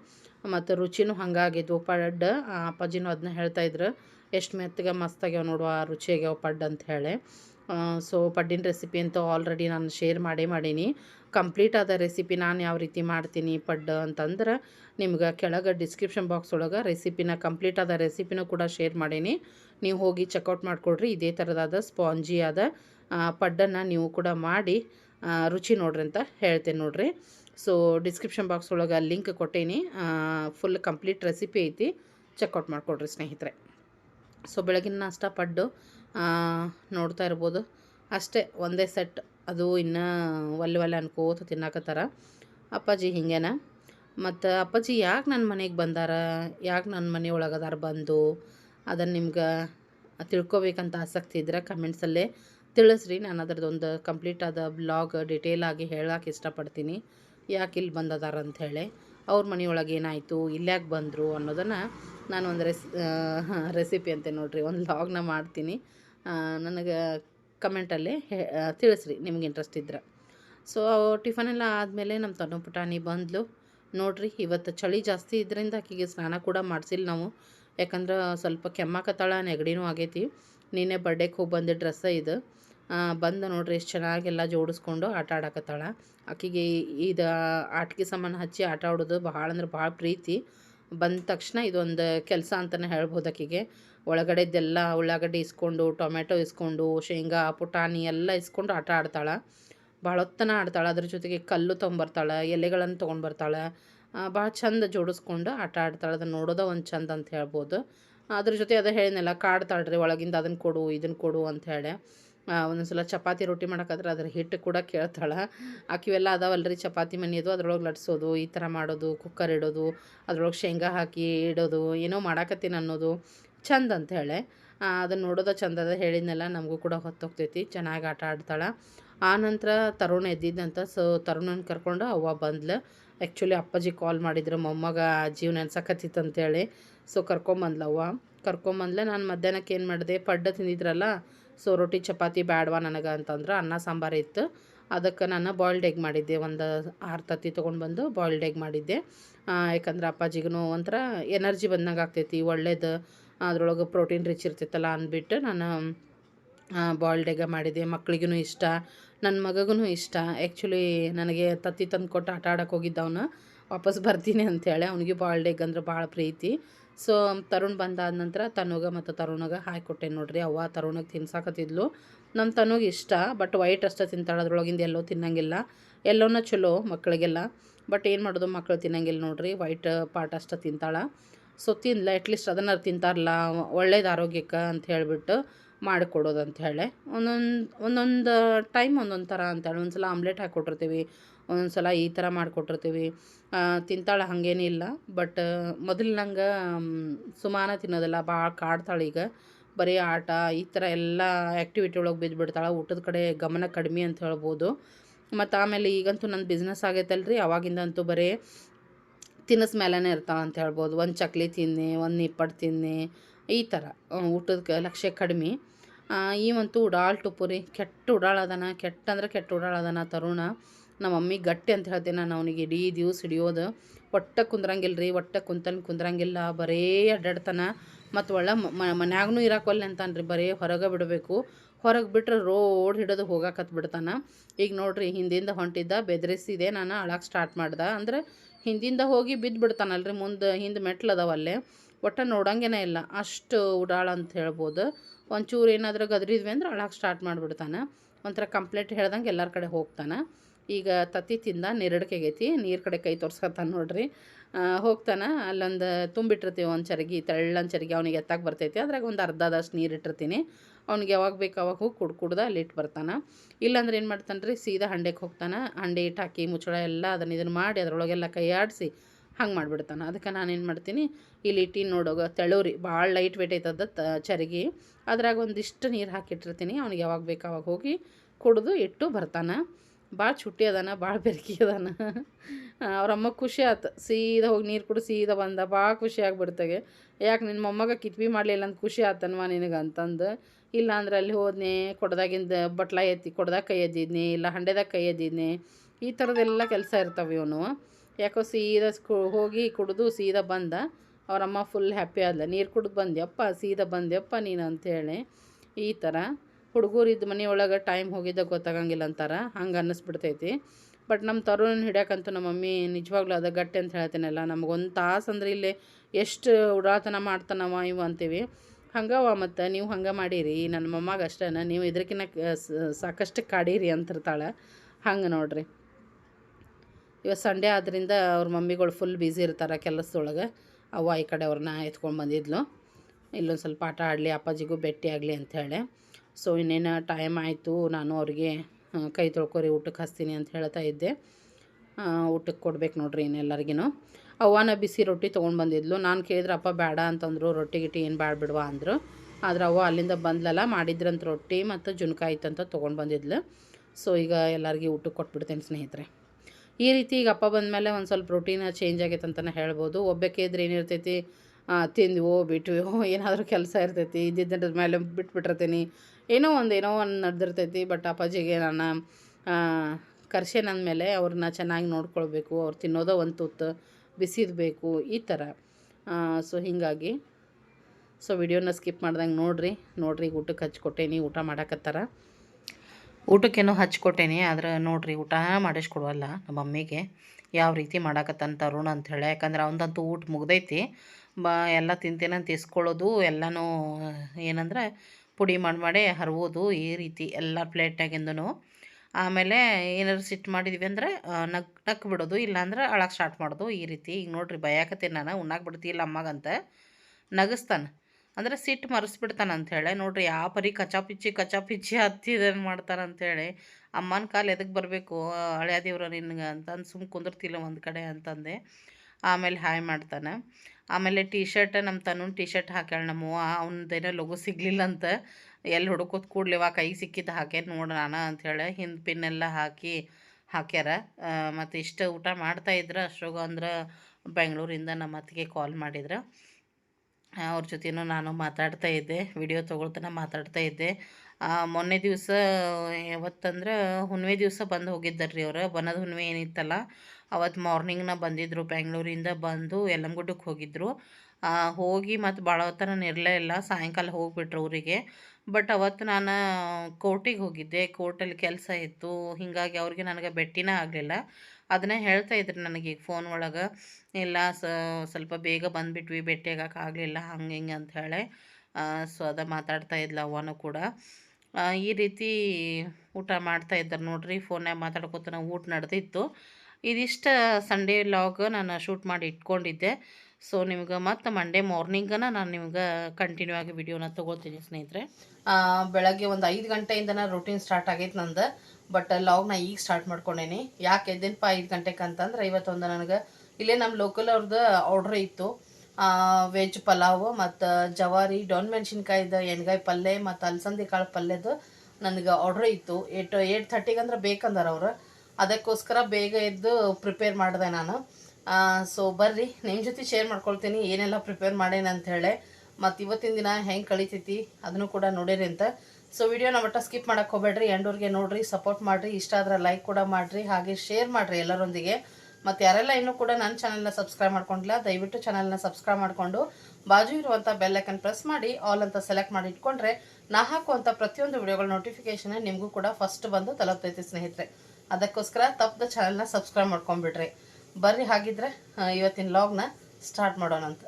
ಮತ್ತು ರುಚಿನೂ ಹಂಗಾಗಿದ್ವು ಪಡ್ಡ. ಆ, ಅಪ್ಪಾಜಿನೂ ಅದನ್ನ ಹೇಳ್ತಾಯಿದ್ರು ಎಷ್ಟು ಮೆತ್ತಗೆ ಮಸ್ತಾಗ್ಯಾವ ನೋಡುವ ರುಚಿಯಾಗ್ಯಾವ ಪಡ್ಡು ಅಂತ ಹೇಳಿ. ಸೊ ಪಡ್ಡಿನ ರೆಸಿಪಿ ಅಂತ ಆಲ್ರೆಡಿ ನಾನು ಶೇರ್ ಮಾಡೇ ಮಾಡೀನಿ. ಕಂಪ್ಲೀಟ್ ಆದ ರೆಸಿಪಿ ನಾನು ಯಾವ ರೀತಿ ಮಾಡ್ತೀನಿ ಪಡ್ಡು ಅಂತಂದ್ರೆ ನಿಮ್ಗೆ ಕೆಳಗೆ ಡಿಸ್ಕ್ರಿಪ್ಷನ್ ಬಾಕ್ಸ್ ಒಳಗೆ ರೆಸಿಪಿನ ಕಂಪ್ಲೀಟ್ ಆದ ರೆಸಿಪಿನೂ ಕೂಡ ಶೇರ್ ಮಾಡೀನಿ. ನೀವು ಹೋಗಿ ಚೆಕ್ಔಟ್ ಮಾಡಿಕೊಡ್ರಿ. ಇದೇ ಥರದಾದ ಸ್ಪಾಂಜಿ ಆದ ಪಡ್ಡನ್ನು ನೀವು ಕೂಡ ಮಾಡಿ ರುಚಿ ನೋಡ್ರಿ ಅಂತ ಹೇಳ್ತೇನೆ ನೋಡ್ರಿ. ಸೊ ಡಿಸ್ಕ್ರಿಪ್ಷನ್ ಬಾಕ್ಸ್ ಒಳಗೆ ಲಿಂಕ್ ಕೊಟ್ಟೇನಿ. ಫುಲ್ ಕಂಪ್ಲೀಟ್ ರೆಸಿಪಿ ಐತಿ. ಚೆಕ್ಔಟ್ ಮಾಡಿಕೊಡ್ರಿ ಸ್ನೇಹಿತರೆ. ಸೊ ಬೆಳಗಿನ ನಾಷ್ಟ ಪಡ್ಡು. ನೋಡ್ತಾ ಇರ್ಬೋದು. ಅಷ್ಟೇ, ಒಂದೇ ಸೆಟ್. ಅದು ಇನ್ನೂ ಒಲ್ಲೆ ಒಲ್ಲೆ ಅನ್ಕೋತ ತಿನ್ನಾಕತ್ತಾರ. ಅಪ್ಪಾಜಿ ಹಿಂಗೇನ? ಮತ್ತು ಅಪ್ಪಾಜಿ ಯಾಕೆ ನನ್ನ ಮನೆಗೆ ಬಂದಾರ? ಯಾಕೆ ನನ್ನ ಮನೆ ಒಳಗದಾರ ಬಂದು? ಅದನ್ನು ನಿಮ್ಗೆ ತಿಳ್ಕೊಬೇಕಂತ ಆಸಕ್ತಿ ಇದ್ರೆ ಕಮೆಂಟ್ಸಲ್ಲೇ ತಿಳಿಸ್ರಿ. ನಾನು ಅದ್ರದ್ದೊಂದು ಕಂಪ್ಲೀಟ್ ಆದ ಬ್ಲಾಗ್ ಡಿಟೇಲ್ ಆಗಿ ಹೇಳಕ್ಕೆ ಇಷ್ಟಪಡ್ತೀನಿ. ಯಾಕೆ ಇಲ್ಲಿ ಬಂದದಾರ ಅಂಥೇಳಿ ಅವ್ರ ಮನೆಯೊಳಗೆ ಏನಾಯಿತು? ಇಲ್ಲ್ಯಾಕೆ ಬಂದರು ಅನ್ನೋದನ್ನು ನಾನು ಒಂದು ರೆಸ್ ರೆಸಿಪಿ ಅಂತೆ ನೋಡಿರಿ. ಒಂದು ಲಾಗ್ನ ಮಾಡ್ತೀನಿ. ನನಗೆ ಕಮೆಂಟಲ್ಲಿ ತಿಳಿಸ್ರಿ ನಿಮ್ಗೆ ಇಂಟ್ರೆಸ್ಟ್ ಇದ್ರೆ. ಸೊ ಟಿಫನ್ ಎಲ್ಲ ಆದಮೇಲೆ ನಮ್ಮ ತನ್ನ ಪುಟಾಣಿ ಬಂದ್ಲು. ನೋಡ್ರಿ, ಇವತ್ತು ಚಳಿ ಜಾಸ್ತಿ ಇದರಿಂದ ಆಕೆಗೆ ಸ್ನಾನ ಕೂಡ ಮಾಡಿಸಿಲ್ಲ ನಾವು. ಯಾಕಂದ್ರೆ ಸ್ವಲ್ಪ ಕೆಮ್ಮಾಕತ್ತಾಳ ನೆಗಡಿನೂ ಆಗೈತಿ. ನೀನೇ ಬರ್ಡೇಗೆ ಹೋಗಿ ಬಂದ ಡ್ರೆಸ್ಸ ಇದು. ಬಂದು ನೋಡ್ರಿ ಎಷ್ಟು ಚೆನ್ನಾಗೆಲ್ಲ ಜೋಡಿಸ್ಕೊಂಡು ಆಟ ಆಡಕತ್ತಾಳ. ಆಕೆಗೆ ಇದು ಆಟಿಕೆ ಸಾಮಾನು ಹಚ್ಚಿ ಆಟ ಆಡೋದು ಭಾಳ ಅಂದ್ರೆ ಭಾಳ ಪ್ರೀತಿ. ಬಂದ ತಕ್ಷಣ ಇದೊಂದು ಕೆಲಸ ಅಂತಲೇ ಹೇಳ್ಬೋದು ಆಕೆಗೆ. ಒಳಗಡೆದ್ದೆಲ್ಲ ಉಳ್ಳಾಗಡ್ಡಿ ಇಸ್ಕೊಂಡು, ಟೊಮೆಟೊ ಇಸ್ಕೊಂಡು, ಶೇಂಗಾ, ಪುಟಾಣಿ ಎಲ್ಲ ಇಸ್ಕೊಂಡು ಆಟ ಆಡ್ತಾಳೆ. ಭಾಳ ಹೊತ್ತನ ಆಡ್ತಾಳೆ. ಅದ್ರ ಜೊತೆಗೆ ಕಲ್ಲು ತೊಗೊಂಬರ್ತಾಳೆ, ಎಲೆಗಳನ್ನು ತೊಗೊಂಡು ಬರ್ತಾಳೆ ಭಾಳ ಚಂದ ಜೋಡಿಸ್ಕೊಂಡು ಆಟ ಆಡ್ತಾಳೆ. ಅದನ್ನು ನೋಡೋದ ಒಂದು ಚಂದ ಅಂತ ಹೇಳ್ಬೋದು. ಅದ್ರ ಜೊತೆ ಅದು ಹೇಳಿದ್ನಲ್ಲ ಕಾಡ್ತಾಳ್ರಿ ಒಳಗಿಂದ ಅದನ್ನು ಕೊಡು ಇದನ್ನು ಕೊಡು ಅಂತ ಹೇಳಿ. ಒಂದೊಂದು ಸಲ ಚಪಾತಿ ರೊಟ್ಟಿ ಮಾಡೋಕ್ಕಾದ್ರೆ ಅದ್ರ ಹಿಟ್ಟು ಕೂಡ ಕೇಳ್ತಾಳೆ. ಆಕಿವೆಲ್ಲ ಅದಾವಲ್ರಿ ಚಪಾತಿ ಮನೆಯದು ಅದ್ರೊಳಗೆ ಲಟ್ಸೋದು, ಈ ಥರ ಮಾಡೋದು ಕುಕ್ಕರ್ ಇಡೋದು, ಅದ್ರೊಳಗೆ ಶೇಂಗಾ ಹಾಕಿ ಇಡೋದು, ಏನೋ ಮಾಡಾಕತ್ತೀನಿ ಅನ್ನೋದು. ಚಂದ ಅಂತ ಹೇಳಿ. ಅದನ್ನು ನೋಡೋದ ಚಂದ ಅದ. ಹೇಳಿದ್ನೆಲ್ಲ ನಮಗೂ ಕೂಡ ಹೊತ್ತೋಗ್ತೈತಿ. ಚೆನ್ನಾಗಿ ಆಟ ಆಡ್ತಾಳೆ. ಆ ನಂತರ ತರುಣ ಎದ್ದಿದ್ದಂತ ಸೊ, ತರುಣನ ಕರ್ಕೊಂಡು ಅವ್ವ ಬಂದ್ಲು. ಆ್ಯಕ್ಚುಲಿ ಅಪ್ಪಾಜಿ ಕಾಲ್ ಮಾಡಿದ್ರು. ಮೊಮ್ಮಗ ಜೀವನ ಅನ್ಸಕತ್ತಿತ್ತು ಅಂತೇಳಿ ಸೊ ಕರ್ಕೊಂಬಂದ್ಲು ಅವ್ವ. ಕರ್ಕೊಂಬಂದ್ಲೆ. ನಾನು ಮಧ್ಯಾಹ್ನಕ್ಕೆ ಏನು ಮಾಡಿದೆ? ಪಡ್ಡ ತಿಂದಿದ್ರಲ್ಲ? ಸೊ ರೊಟ್ಟಿ, ಚಪಾತಿ ಬ್ಯಾಡವಾ ನನಗೆ ಅಂತಂದ್ರೆ. ಅನ್ನ, ಸಾಂಬಾರು ಇತ್ತು. ಅದಕ್ಕೆ ನಾನು ಬಾಯ್ಲ್ಡ್ ಎಗ್ ಮಾಡಿದ್ದೆ. ಒಂದು ಆರು ತತ್ತಿ ತೊಗೊಂಡು ಬಂದು ಬಾಯ್ಲ್ಡ್ ಎಗ್ ಮಾಡಿದ್ದೆ. ಯಾಕಂದ್ರೆ ಅಪ್ಪಾಜಿಗೂ ಒಂಥರ ಎನರ್ಜಿ ಬಂದಂಗೆ ಆಗ್ತೈತಿ. ಒಳ್ಳೇದು ಅದ್ರೊಳಗೆ ಪ್ರೋಟೀನ್ ರಿಚ್ ಇರ್ತೈತಲ್ಲ ಅಂದ್ಬಿಟ್ಟು ನಾನು ಬಾಯ್ಲ್ಡ್ ಮಾಡಿದೆ. ಮಕ್ಳಿಗೂ ಇಷ್ಟ ನನ್ನ ಮಗಗೂ ಇಷ್ಟ. ಆ್ಯಕ್ಚುಲಿ ನನಗೆ ತತ್ತಿ ತಂದು ಕೊಟ್ಟು ಆಟ ಆಡಕ್ಕೆ ಹೋಗಿದ್ದವನು ವಾಪಸ್ ಬರ್ತೀನಿ ಅಂಥೇಳಿ ಅವನಿಗೆ ಬಾಯ್ಲ್ಡ್ ಎಗ್ ಅಂದ್ರೆ ಭಾಳ ಪ್ರೀತಿ. ಸೊ ತರುಣ್ ಬಂದಾದ ನಂತರ ತನುಗ ಮತ್ತು ತರುಣಗ ಹಾಕಿಕೊಟ್ಟೆ ನೋಡ್ರಿ, ಅವ್ವ ತರುಣಗೆ ತಿನ್ಸಾಕತ್ತಿದ್ಲು. ನಮ್ಮ ತನುಗೆ ಇಷ್ಟ ಬಟ್ ವೈಟ್ ಅಷ್ಟೇ ತಿಂತಾಳೆ, ಅದ್ರೊಳಗಿಂದ ಎಲ್ಲೋ ತಿನ್ನಂಗಿಲ್ಲ. ಎಲ್ಲೋನ ಚಲೋ ಮಕ್ಕಳಿಗೆಲ್ಲ ಬಟ್ ಏನು ಮಾಡೋದು ಮಕ್ಕಳು ತಿನ್ನಂಗಿಲ್ಲ ನೋಡ್ರಿ ವೈಟ್ ಪಾರ್ಟ್ ಅಷ್ಟೇ ತಿಂತಾಳೆ. ಸೊ ತಿನ್ಲ ಅಟ್ಲೀಸ್ಟ್ ಅದನ್ನು ತಿಂತಾರಲ್ಲ, ಒಳ್ಳೇದು ಆರೋಗ್ಯಕ್ಕೆ ಅಂತ ಹೇಳಿಬಿಟ್ಟು ಮಾಡಿಕೊಡೋದು ಅಂತ ಹೇಳಿ. ಒಂದೊಂದು ಒಂದೊಂದು ಟೈಮ್ ಒಂದೊಂದು ಥರ ಅಂತೇಳಿ ಒಂದು ಸಲ ಆಮ್ಲೆಟ್ ಹಾಕ್ಕೊಟ್ಟಿರ್ತೀವಿ ಒಂದೊಂದು ಸಲ ಈ ಥರ ಮಾಡಿಕೊಟ್ಟಿರ್ತೀವಿ. ತಿಂತಾಳೆ ಹಾಗೇನಿಲ್ಲ ಬಟ್ ಮೊದಲು ನಂಗೆ ಸುಮಾನ ತಿನ್ನೋದಿಲ್ಲ ಭಾಳ ಕಾಡ್ತಾಳೆ ಈಗ. ಬರೀ ಆಟ, ಈ ಥರ ಎಲ್ಲ ಆ್ಯಕ್ಟಿವಿಟಿ ಒಳಗೆ ಬಿದ್ದುಬಿಡ್ತಾಳೆ ಊಟದ ಕಡೆ ಗಮನ ಕಡಿಮೆ ಅಂತ ಹೇಳ್ಬೋದು. ಮತ್ತು ಆಮೇಲೆ ಈಗಂತೂ ನನ್ನ ಬಿಸ್ನೆಸ್ ಆಗೈತಲ್ರಿ. ಅವಾಗಿಂದಂತೂ ಬರೀ ತಿನ್ನಿಸ್ ಮೇಲೇ ಇರ್ತಾವೆ ಅಂತ ಹೇಳ್ಬೋದು. ಒಂದು ಚಕ್ಲಿ ತಿನ್ನಿ, ಒಂದು ನಿಪ್ಪಟ್ಟು ತಿನ್ನಿ, ಈ ಥರ ಊಟದ ಲಕ್ಷ್ಯ ಕಡಿಮೆ. ಇವಂತೂ ಉಡಾಳ್ ಟುಪುರಿ ಕೆಟ್ಟ ಉಡಾಳದನ ಕೆಟ್ಟ ಅಂದ್ರೆ ಕೆಟ್ಟ ಉಡಾಳದನ ತರುಣ. ನಮ್ಮ ಮಮ್ಮಿ ಗಟ್ಟಿ ಅಂತ ಹೇಳ್ತೀನಿ ನಾನು ಅವನಿಗೆ ಇಡೀ ದಿವ್ಸ ಹಿಡಿಯೋದು. ಒಟ್ಟ ಕುಂದ್ರಂಗಿಲ್ಲ ರೀ ಒಟ್ಟ ಕುಂತನ್ ಕುಂದ್ರಂಗಿಲ್ಲ, ಬರೇ ಅಡ್ಡಾಡ್ತಾನ ಮತ್ತು ಒಳ್ಳೆ ಮನ್ಯಾಗೂ ಇರಾಕೊಲ್ಲ ರೀ ಬರೀ ಹೊರಗೆ ಬಿಡಬೇಕು. ಹೊರಗೆ ಬಿಟ್ಟರೆ ರೋಡ್ ಹಿಡಿದು ಹೋಗಾಕತ್ ಬಿಡ್ತಾನೆ ಈಗ ನೋಡ್ರಿ ಹಿಂದಿಂದ ಹೊಂಟಿದ್ದ, ಬೆದರಿಸಿದೆ ನಾನು ಅಳಕ್ಕೆ ಸ್ಟಾರ್ಟ್ ಮಾಡ್ದೆ. ಅಂದ್ರೆ ಹಿಂದಿಂದ ಹೋಗಿ ಬಿದ್ದು ಬಿಡ್ತಾನಲ್ರಿ ಮುಂದೆ ಹಿಂದೆ ಮೆಟ್ಲು ಅದಾವಲ್ಲೇ ಒಟ್ಟು ನೋಡಂಗೇನೆ ಇಲ್ಲ. ಅಷ್ಟು ಉಡಾಳ ಅಂತ ಹೇಳ್ಬೋದು. ಒಂಚೂರು ಏನಾದರೂ ಗದರಿದ್ವಿ ಅಂದ್ರೆ ಅಳಕ್ಕೆ ಸ್ಟಾರ್ಟ್ ಮಾಡಿಬಿಡ್ತಾನೆ. ಒಂಥರ ಕಂಪ್ಲೇಂಟ್ ಹೇಳ್ದಂಗೆ ಎಲ್ಲರ ಕಡೆ ಹೋಗ್ತಾನೆ. ಈಗ ತತ್ತಿ ತಿಂದ ನೆರಡ್ಕೆಗೈತಿ ನೀರು ಕಡೆ ಕೈ ತೋರ್ಸ್ಕೊತಾನೆ ನೋಡ್ರಿ. ಹೋಗ್ತಾನೆ. ಅಲ್ಲೊಂದು ತುಂಬಿಟ್ಟಿರ್ತೀವಿ ಒಂದು ಚರಗಿ, ತೆಳ್ಳನ ಚರಗಿ ಅವ್ನಿಗೆ ಎತ್ತಕ್ಕೆ ಬರ್ತೈತಿ. ಅದ್ರಾಗ ಒಂದು ಅರ್ಧದಷ್ಟು ನೀರು ಇಟ್ಟಿರ್ತೀನಿ. ಅವ್ನಿಗೆ ಯಾವಾಗ ಬೇಕು ಅವಾಗ ಹೋಗಿ ಕುಡ್, ಕುಡ್ದು ಅಲ್ಲಿ ಇಟ್ಟು ಬರ್ತಾನೆ. ಇಲ್ಲಾಂದ್ರೆ ಏನು ಮಾಡ್ತಾನೆ ರೀ ಸೀದಾ ಹಂಡೆಗೆ ಹೋಗ್ತಾನೆ. ಹಂಡೆ ಇಟ್ಟು ಹಾಕಿ, ಮುಚ್ಚಳ ಎಲ್ಲ ಅದನ್ನು ಇದನ್ನು ಮಾಡಿ ಅದರೊಳಗೆಲ್ಲ ಕೈ ಆಡಿಸಿ ಹಂಗೆ ಮಾಡಿಬಿಡ್ತಾನೆ. ಅದಕ್ಕೆ ನಾನು ಏನು ಮಾಡ್ತೀನಿ? ಇಲ್ಲಿ ಇಟ್ಟು ನೋಡೋಗ ತೆಳೋರಿ ಭಾಳ ಲೈಟ್ ವೇಟ್ ಐತದ ತ, ಚರಗಿ. ಅದ್ರಾಗ ಒಂದಿಷ್ಟು ನೀರು ಹಾಕಿಟ್ಟಿರ್ತೀನಿ. ಅವ್ನಿಗೆ ಯಾವಾಗ ಬೇಕು ಅವಾಗ ಹೋಗಿ ಕುಡಿದು ಇಟ್ಟು ಬರ್ತಾನೆ. ಭಾಳ ಚುಟ್ಟಿ ಅದಾನ ಭಾಳ ಬೆರಕಿ ಅದಾನ. ಅವ್ರಮ್ಮ ಖುಷಿ ಆಯ್ತು ಸೀದಾ ಹೋಗಿ ನೀರು ಕುಡಿ ಸೀದಾ ಬಂದ ಭಾಳ ಖುಷಿ ಆಗಿಬಿಡ್ತಾಗೆ. ಯಾಕೆ ನಿನ್ನ ಮೊಮ್ಮಗ ಕಿತ್ವಿ ಮಾಡಲಿಲ್ಲ ಅಂತ ಖುಷಿ ಆತನ್ವಾ ನಿನಗೆ ಅಂತಂದು ಇಲ್ಲ ಅಂದ್ರೆ ಅಲ್ಲಿ ಹೋದ್ನೆ, ಕೊಡ್ದಾಗಿಂದ ಬಟ್ಲ ಎತ್ತಿ ಕೊಡ್ದಾಗ ಕೈ ಎದ್ದಿದ್ನಿ, ಇಲ್ಲ ಹಂಡೆದಾಗ ಕೈ ಎದ್ದಿದ್ನಿ, ಈ ಥರದ್ದೆಲ್ಲ ಕೆಲಸ ಇರ್ತಾವೆ ಇವನು. ಯಾಕೋ ಸೀದಾ ಸ್ಕು, ಹೋಗಿ ಕುಡಿದು ಸೀದಾ ಬಂದ, ಅವರಮ್ಮ ಫುಲ್ ಹ್ಯಾಪಿ ಆದ್ಲ. ನೀರು ಕುಡ್ದು ಬಂದ್ಯಪ್ಪ, ಸೀದಾ ಬಂದ್ಯಪ್ಪ ನೀನು ಅಂಥೇಳಿ ಈ ಥರ. ಹುಡುಗರಿದ್ದ ಮನೆಯೊಳಗೆ ಟೈಮ್ ಹೋಗಿದ್ದಾಗ ಗೊತ್ತಾಗಂಗಿಲ್ಲ ಅಂತಾರೆ, ಹಂಗೆ ಅನ್ನಿಸ್ಬಿಡ್ತೈತಿ. ಬಟ್ ನಮ್ಮ ತರುಣನ ಹಿಡಿಯೋಕ್ಕಂತೂ ನಮ್ಮ ಮಮ್ಮಿ ನಿಜವಾಗ್ಲೂ ಅದ ಗಟ್ಟಿ ಅಂತ ಹೇಳ್ತೀನಲ್ಲ, ನಮಗೊಂದು ತಾಸು ಅಂದ್ರೆ ಇಲ್ಲಿ ಎಷ್ಟು ಉಡಾತನ ಮಾಡ್ತಾನವ ಇವು ಅಂತೀವಿ. ಹಂಗವ ಮತ್ತು, ನೀವು ಹಂಗೆ ಮಾಡೀರಿ ನನ್ನ ಮೊಮ್ಮಗ ಅಷ್ಟೇ ನೀವು ಇದ್ರಕಿನ್ನ ಸಾಕಷ್ಟು ಕಾಡೀರಿ ಅಂತಿರ್ತಾಳೆ, ಹಂಗೆ ನೋಡ್ರಿ. ಇವತ್ತು ಸಂಡೇ ಆದ್ದರಿಂದ ಅವ್ರ ಮಮ್ಮಿಗಳು ಫುಲ್ ಬ್ಯುಸಿ ಇರ್ತಾರೆ ಕೆಲಸದೊಳಗೆ, ಅವ್ವ ಈ ಕಡೆ ಅವ್ರನ್ನ ಎತ್ಕೊಂಡು ಬಂದಿದ್ಲು. ಇಲ್ಲೊಂದು ಸ್ವಲ್ಪ ಆಟ ಆಡಲಿ, ಅಪ್ಪಾಜಿಗೂ ಭೇಟಿ ಆಗಲಿ ಅಂಥೇಳಿ ಸೊ ಇನ್ನೇನು ಟೈಮ್ ಆಯಿತು, ನಾನು ಅವ್ರಿಗೆ ಕೈ ತೊಳ್ಕೊರಿ ಊಟಕ್ಕೆ ಹಚ್ತೀನಿ ಅಂತ ಹೇಳ್ತಾ ಇದ್ದೆ. ಊಟಕ್ಕೆ ಕೊಡ್ಬೇಕು ನೋಡ್ರಿ ಇನ್ನೆಲ್ಲರಿಗೂ ಅವ್ವನ ಬಿಸಿ ರೊಟ್ಟಿ ತೊಗೊಂಡು ಬಂದಿದ್ಲು. ನಾನು ಕೇಳಿದ್ರೆ, ಅಪ್ಪ, ಬೇಡ ಅಂತಂದರು. ರೊಟ್ಟಿ ಗಿಟ್ಟಿ ಏನು ಬೇಡ ಬಿಡುವ ಅಂದರು. ಆದ್ರೆ ಅವ್ವ ಅಲ್ಲಿಂದ ಬಂದ್ಲಲ್ಲ, ಮಾಡಿದ್ರಂತ ರೊಟ್ಟಿ ಮತ್ತು ಜುನ್ಕಾಯಿ ಅಂತ ತೊಗೊಂಡು ಬಂದಿದ್ಲು. ಸೊ ಈಗ ಎಲ್ಲರಿಗೂ ಊಟಕ್ಕೆ ಕೊಟ್ಬಿಡ್ತೇನೆ ಸ್ನೇಹಿತರೆ. ಈ ರೀತಿ ಈಗ ಅಪ್ಪ ಬಂದಮೇಲೆ ಒಂದು ಸ್ವಲ್ಪ ಪ್ರೋಟೀನ್ ಚೇಂಜ್ ಆಗೈತೆ ಅಂತಲೇ ಹೇಳ್ಬೋದು. ಒಬ್ಬಕ್ಕೆ ಇದ್ರೆ ಏನಿರ್ತೈತಿ ತಿಂದ್ವೋ, ಬಿಟ್ವೋ, ಏನಾದರೂ ಕೆಲಸ ಇರ್ತೈತಿ. ಇದ್ದಿದ್ದ ಮೇಲೆ ಬಿಟ್ಬಿಟ್ಟಿರ್ತೀನಿ. ಏನೋ ಒಂದು ಏನೋ ಒಂದು ನಡೆದಿರ್ತೈತಿ. ಬಟ್ ಅಪ್ಪಾಜಿಗೆ ನಾನು ಕರ್ಸೆ ಮೇಲೆ ಅವ್ರನ್ನ ಚೆನ್ನಾಗಿ ನೋಡ್ಕೊಳ್ಬೇಕು. ಅವ್ರು ತಿನ್ನೋದೋ ಒಂದು ತುತ್ತು. ಬಿಸಿದು ಬೇಕು ಈ ಥರ. ಸೊ ಹೀಗಾಗಿ ಸೊ ವಿಡಿಯೋನ ಸ್ಕಿಪ್ ಮಾಡ್ದಂಗೆ ನೋಡಿರಿ. ನೋಡಿರಿ, ಊಟಕ್ಕೆ ಹಚ್ಕೊಟ್ಟೇನಿ, ಊಟ ಮಾಡಕತ್ತಾರ. ಊಟಕ್ಕೇನೋ ಹಚ್ಕೊಟ್ಟೇನಿ, ಆದ್ರೆ ನೋಡಿರಿ, ಊಟ ಮಾಡಿಸ್ಕೊಡುವಲ್ಲ ನಮ್ಮ ಮಮ್ಮಿಗೆ. ಯಾವ ರೀತಿ ಮಾಡಾಕತ್ತಂತ ತರುಣ ಅಂಥೇಳಿ ಯಾಕಂದ್ರೆ ಅವನದಂತೂ ಊಟ ಮುಗ್ದೈತಿ. ಬ, ಎಲ್ಲ ತಿಂತೇನಂತ ಇಸ್ಕೊಳ್ಳೋದು, ಎಲ್ಲನೂ ಏನಂದ್ರೆ ಪುಡಿ ಮಾಡಿ ಮಾಡಿ ಹರ್ವೋದು ಈ ರೀತಿ ಎಲ್ಲ ಪ್ಲೇಟ್ನಾಗಿಂದನು ಆಮೇಲೆ ಏನಾದ್ರು ಸಿಟ್ಟು ಮಾಡಿದ್ವಿ ಅಂದರೆ ನಗ್, ನಕ್ ಬಿಡೋದು, ಇಲ್ಲಾಂದ್ರೆ ಅಳಕ್ಕೆ ಸ್ಟಾರ್ಟ್ ಮಾಡೋದು ಈ ರೀತಿ. ಈಗ ನೋಡ್ರಿ ಬಯಾಕತ್ತೆ ನಾನು ಉಣ್ಣಾಕ ಬಿಡ್ತಿಲ್ಲ ಅಮ್ಮಗಂತ ನಗಸ್ತಾನೆ. ಅಂದ್ರೆ ಸಿಟ್ಟು ಮರೆಸ್ಬಿಡ್ತಾನೆ ಅಂಥೇಳಿ ನೋಡ್ರಿ ಯಾವ ಪರಿ ಕಚಾಪಿಚ್ಚಿ ಕಚಾಪಿಚ್ಚಿ ಹತ್ತಿದೇನು ಮಾಡ್ತಾನೆ ಅಂಥೇಳಿ ಅಮ್ಮನ ಕಾಲು ಎದಕ್ಕೆ ಬರಬೇಕು ಹಳೆಯ ದೇವ್ರ ನಿನ್ಗೆ ಅಂತಂದು ಸುಮ್ಮ ಕುಂದಿರ್ತಿಲ್ಲ ಒಂದು ಕಡೆ ಅಂತಂದೆ ಆಮೇಲೆ ಹಾಯ್ ಮಾಡ್ತಾನೆ. ಆಮೇಲೆ ಟೀ ಶರ್ಟ್ ನಮ್ಮ ತನ್ನ ಟೀ ಶರ್ಟ್ ಹಾಕ್ಯಾಳ ನಮ್ಮವ್ವ ಅವ್ನದೇನೋ ಲಗು ಸಿಗಲಿಲ್ಲ ಅಂತ. ಎಲ್ಲಿ ಹುಡುಕೋದು ಕೂಡ್ಲಿವ ಕೈಗೆ ಸಿಕ್ಕಿದ್ದು ಹಾಕ್ಯಾರ ನೋಡಿ ನಾನು ಅಂಥೇಳಿ ಹಿಂದೆ ಪಿನ್ನೆಲ್ಲ ಹಾಕಿ ಹಾಕ್ಯಾರ. ಮತ್ತು ಇಷ್ಟು ಊಟ ಮಾಡ್ತಾಯಿದ್ರೆ ಅಷ್ಟೋಗ ಅಂದ್ರೆ ಬೆಂಗಳೂರಿಂದ ನಮ್ಮ ಅತ್ತಿಗೆ ಕಾಲ್ ಮಾಡಿದ್ರು. ಅವ್ರ ಜೊತೆನೂ ನಾನು ಮಾತಾಡ್ತಾ ಇದ್ದೆ ವಿಡಿಯೋ ತೊಗೊಳ್ತಾನೆ ಮಾತಾಡ್ತಾ ಇದ್ದೆ. ಮೊನ್ನೆ ದಿವಸ ಯಾವತ್ತಂದ್ರೆ ಹುಣ್ಣಿಮೆ ದಿವಸ ಬಂದು ಹೋಗಿದ್ದಾರೆ ರೀ ಅವರು ಬನ್ನದ ಹುಣ್ಣಿಮೆ ಏನಿತ್ತಲ್ಲ ಅವತ್ತು ಮಾರ್ನಿಂಗ್ನ ಬಂದಿದ್ದರು ಬೆಂಗಳೂರಿಂದ ಬಂದು ಯಲ್ಲಂಗುಡ್ಡಕ್ಕೆ ಹೋಗಿದ್ದರು ಹೋಗಿ ಮತ್ತು ಭಾಳ ಹೊತ್ತನ ಇರಲೇ ಇಲ್ಲ, ಸಾಯಂಕಾಲ ಹೋಗಿಬಿಟ್ರು ಊರಿಗೆ. ಬಟ್ ಅವತ್ತು ನಾನು ಕೋರ್ಟಿಗೆ ಹೋಗಿದ್ದೆ, ಕೋರ್ಟಲ್ಲಿ ಕೆಲಸ ಇತ್ತು, ಹೀಗಾಗಿ ಅವ್ರಿಗೆ ನನಗೆ ಭೇಟಿನೇ ಆಗಲಿಲ್ಲ. ಅದನ್ನೇ ಹೇಳ್ತಾ ಇದ್ರು ನನಗೆ ಈಗ ಫೋನ್ ಒಳಗೆ, ಇಲ್ಲ ಸ್ವಲ್ಪ ಬೇಗ ಬಂದುಬಿಟ್ವಿ ಭೇಟಿ ಆಗಕ್ಕೆ ಆಗಲಿಲ್ಲ, ಹಂಗೆ ಹಿಂಗೆ ಅಂತ ಹೇಳಿ ಸೊ ಅದ ಮಾತಾಡ್ತಾ ಇದ್ಲ ಅವನು ಕೂಡ. ಈ ರೀತಿ ಊಟ ಮಾಡ್ತಾ ಇದ್ದಾರೆ ನೋಡ್ರಿ, ಫೋನ್ಯಾಗ ಮಾತಾಡ್ಕೋತ ಊಟ ನಡೆದಿತ್ತು. ಇದಿಷ್ಟು ಸಂಡೇ ಲಾಗ್ ನಾನು ಶೂಟ್ ಮಾಡಿ ಇಟ್ಕೊಂಡಿದ್ದೆ. ಸೊ ನಿಮ್ಗೆ ಮತ್ತೆ ಮಂಡೇ ಮಾರ್ನಿಂಗನ ನಾನು ನಿಮ್ಗೆ ಕಂಟಿನ್ಯೂ ಆಗಿ ವಿಡಿಯೋನ ತೊಗೊಳ್ತೀನಿ ಸ್ನೇಹಿತರೆ. ಬೆಳಗ್ಗೆ ಒಂದು ಐದು ಗಂಟೆಯಿಂದ ರೂಟೀನ್ ಸ್ಟಾರ್ಟ್ ಆಗೈತೆ ನಂದು. ಬಟ್ ಲಾಗ್ನ ಈಗ ಸ್ಟಾರ್ಟ್ ಮಾಡ್ಕೊಂಡೇನಿ. ಯಾಕೆ ಎದ್ದೇನಪ್ಪ ಐದು ಗಂಟೆಗೆ ಅಂತಂದ್ರೆ ಇವತ್ತೊಂದು ನನಗೆ ಇಲ್ಲೇ ನಮ್ಮ ಲೋಕಲ್ ಅವ್ರದ್ದು ಆರ್ಡ್ರ್ ಇತ್ತು. ವೆಜ್ ಪಲಾವ್ ಮತ್ತು ಜವಾರಿ, ಡೊನ್ ಮೆಣಸಿನ್ಕಾಯ್ದು, ಎಣ್ಗಾಯಿ ಪಲ್ಯ ಮತ್ತು ಅಲಸಂದಿ ಕಾಳು ಪಲ್ಯದ್ದು ನನಗೆ ಆರ್ಡ್ರ್ ಇತ್ತು. ಏಟ್ ಏಟ್ ಥರ್ಟಿಗೆ ಅಂದ್ರೆ ಬೇಕಂದಾರ ಅವ್ರು. ಅದಕ್ಕೋಸ್ಕರ ಬೇಗ ಎದ್ದು ಪ್ರಿಪೇರ್ ಮಾಡಿದೆ ನಾನು. ಸೊ ಬರ್ರಿ ನಿಮ್ಮ ಜೊತೆ ಶೇರ್ ಮಾಡ್ಕೊಳ್ತೀನಿ, ಏನೆಲ್ಲ ಪ್ರಿಪೇರ್ ಮಾಡೇನ ಅಂತ ಹೇಳಿ. ಮತ್ತು ಇವತ್ತಿನ ದಿನ ಹೆಂಗೆ ಕಳೀತೈತಿ, ಅದನ್ನು ಕೂಡ ನೋಡಿರಿ ಅಂತ. ಸೊ ವಿಡಿಯೋನ ಮಟ್ಟ ಸ್ಕಿಪ್ ಮಾಡೋಕ್ಕೆ ಹೋಗ್ಬೇಡ್ರಿ, ಎಂಡೂರ್ಗೆ ನೋಡಿರಿ ಸಪೋರ್ಟ್ ಮಾಡಿರಿ, ಇಷ್ಟ ಆದ್ರೆ ಲೈಕ್ ಕೂಡ ಮಾಡಿರಿ, ಹಾಗೆ ಶೇರ್ ಮಾಡಿರಿ ಎಲ್ಲರೊಂದಿಗೆ. ಮತ್ತು ಯಾರೆಲ್ಲ ಇನ್ನೂ ಕೂಡ ನನ್ನ ಚಾನಲ್ನ ಸಬ್ಸ್ಕ್ರೈಬ್ ಮಾಡ್ಕೊಂಡಿಲ್ಲ, ದಯವಿಟ್ಟು ಚಾನಲ್ನ ಸಬ್ಸ್ಕ್ರೈಬ್ ಮಾಡಿಕೊಂಡು, ಬಾಜು ಇರುವಂಥ ಬೆಲ್ಲೈಕನ್ ಪ್ರೆಸ್ ಮಾಡಿ ಆಲ್ ಅಂತ ಸೆಲೆಕ್ಟ್ ಮಾಡಿ ಇಟ್ಕೊಂಡ್ರೆ, ನಾ ಹಾಕುವಂಥ ಪ್ರತಿಯೊಂದು ವಿಡಿಯೋಗಳ ನೋಟಿಫಿಕೇಶನ್ ನಿಮಗೂ ಕೂಡ ಫಸ್ಟ್ ಬಂದು ತಲುಪ್ತೈತಿ ಸ್ನೇಹಿತರೆ. ಅದಕ್ಕೋಸ್ಕರ ತಪ್ಪದ ಚಾನಲ್ನ ಸಬ್ಸ್ಕ್ರೈಬ್ ಮಾಡ್ಕೊಂಡ್ಬಿಡ್ರಿ. ಬರ್ರಿ ಹಾಗಿದ್ರೆ ಇವತ್ತಿನ ಲಾಗ್ನ start ಮಾಡೋಣಂತ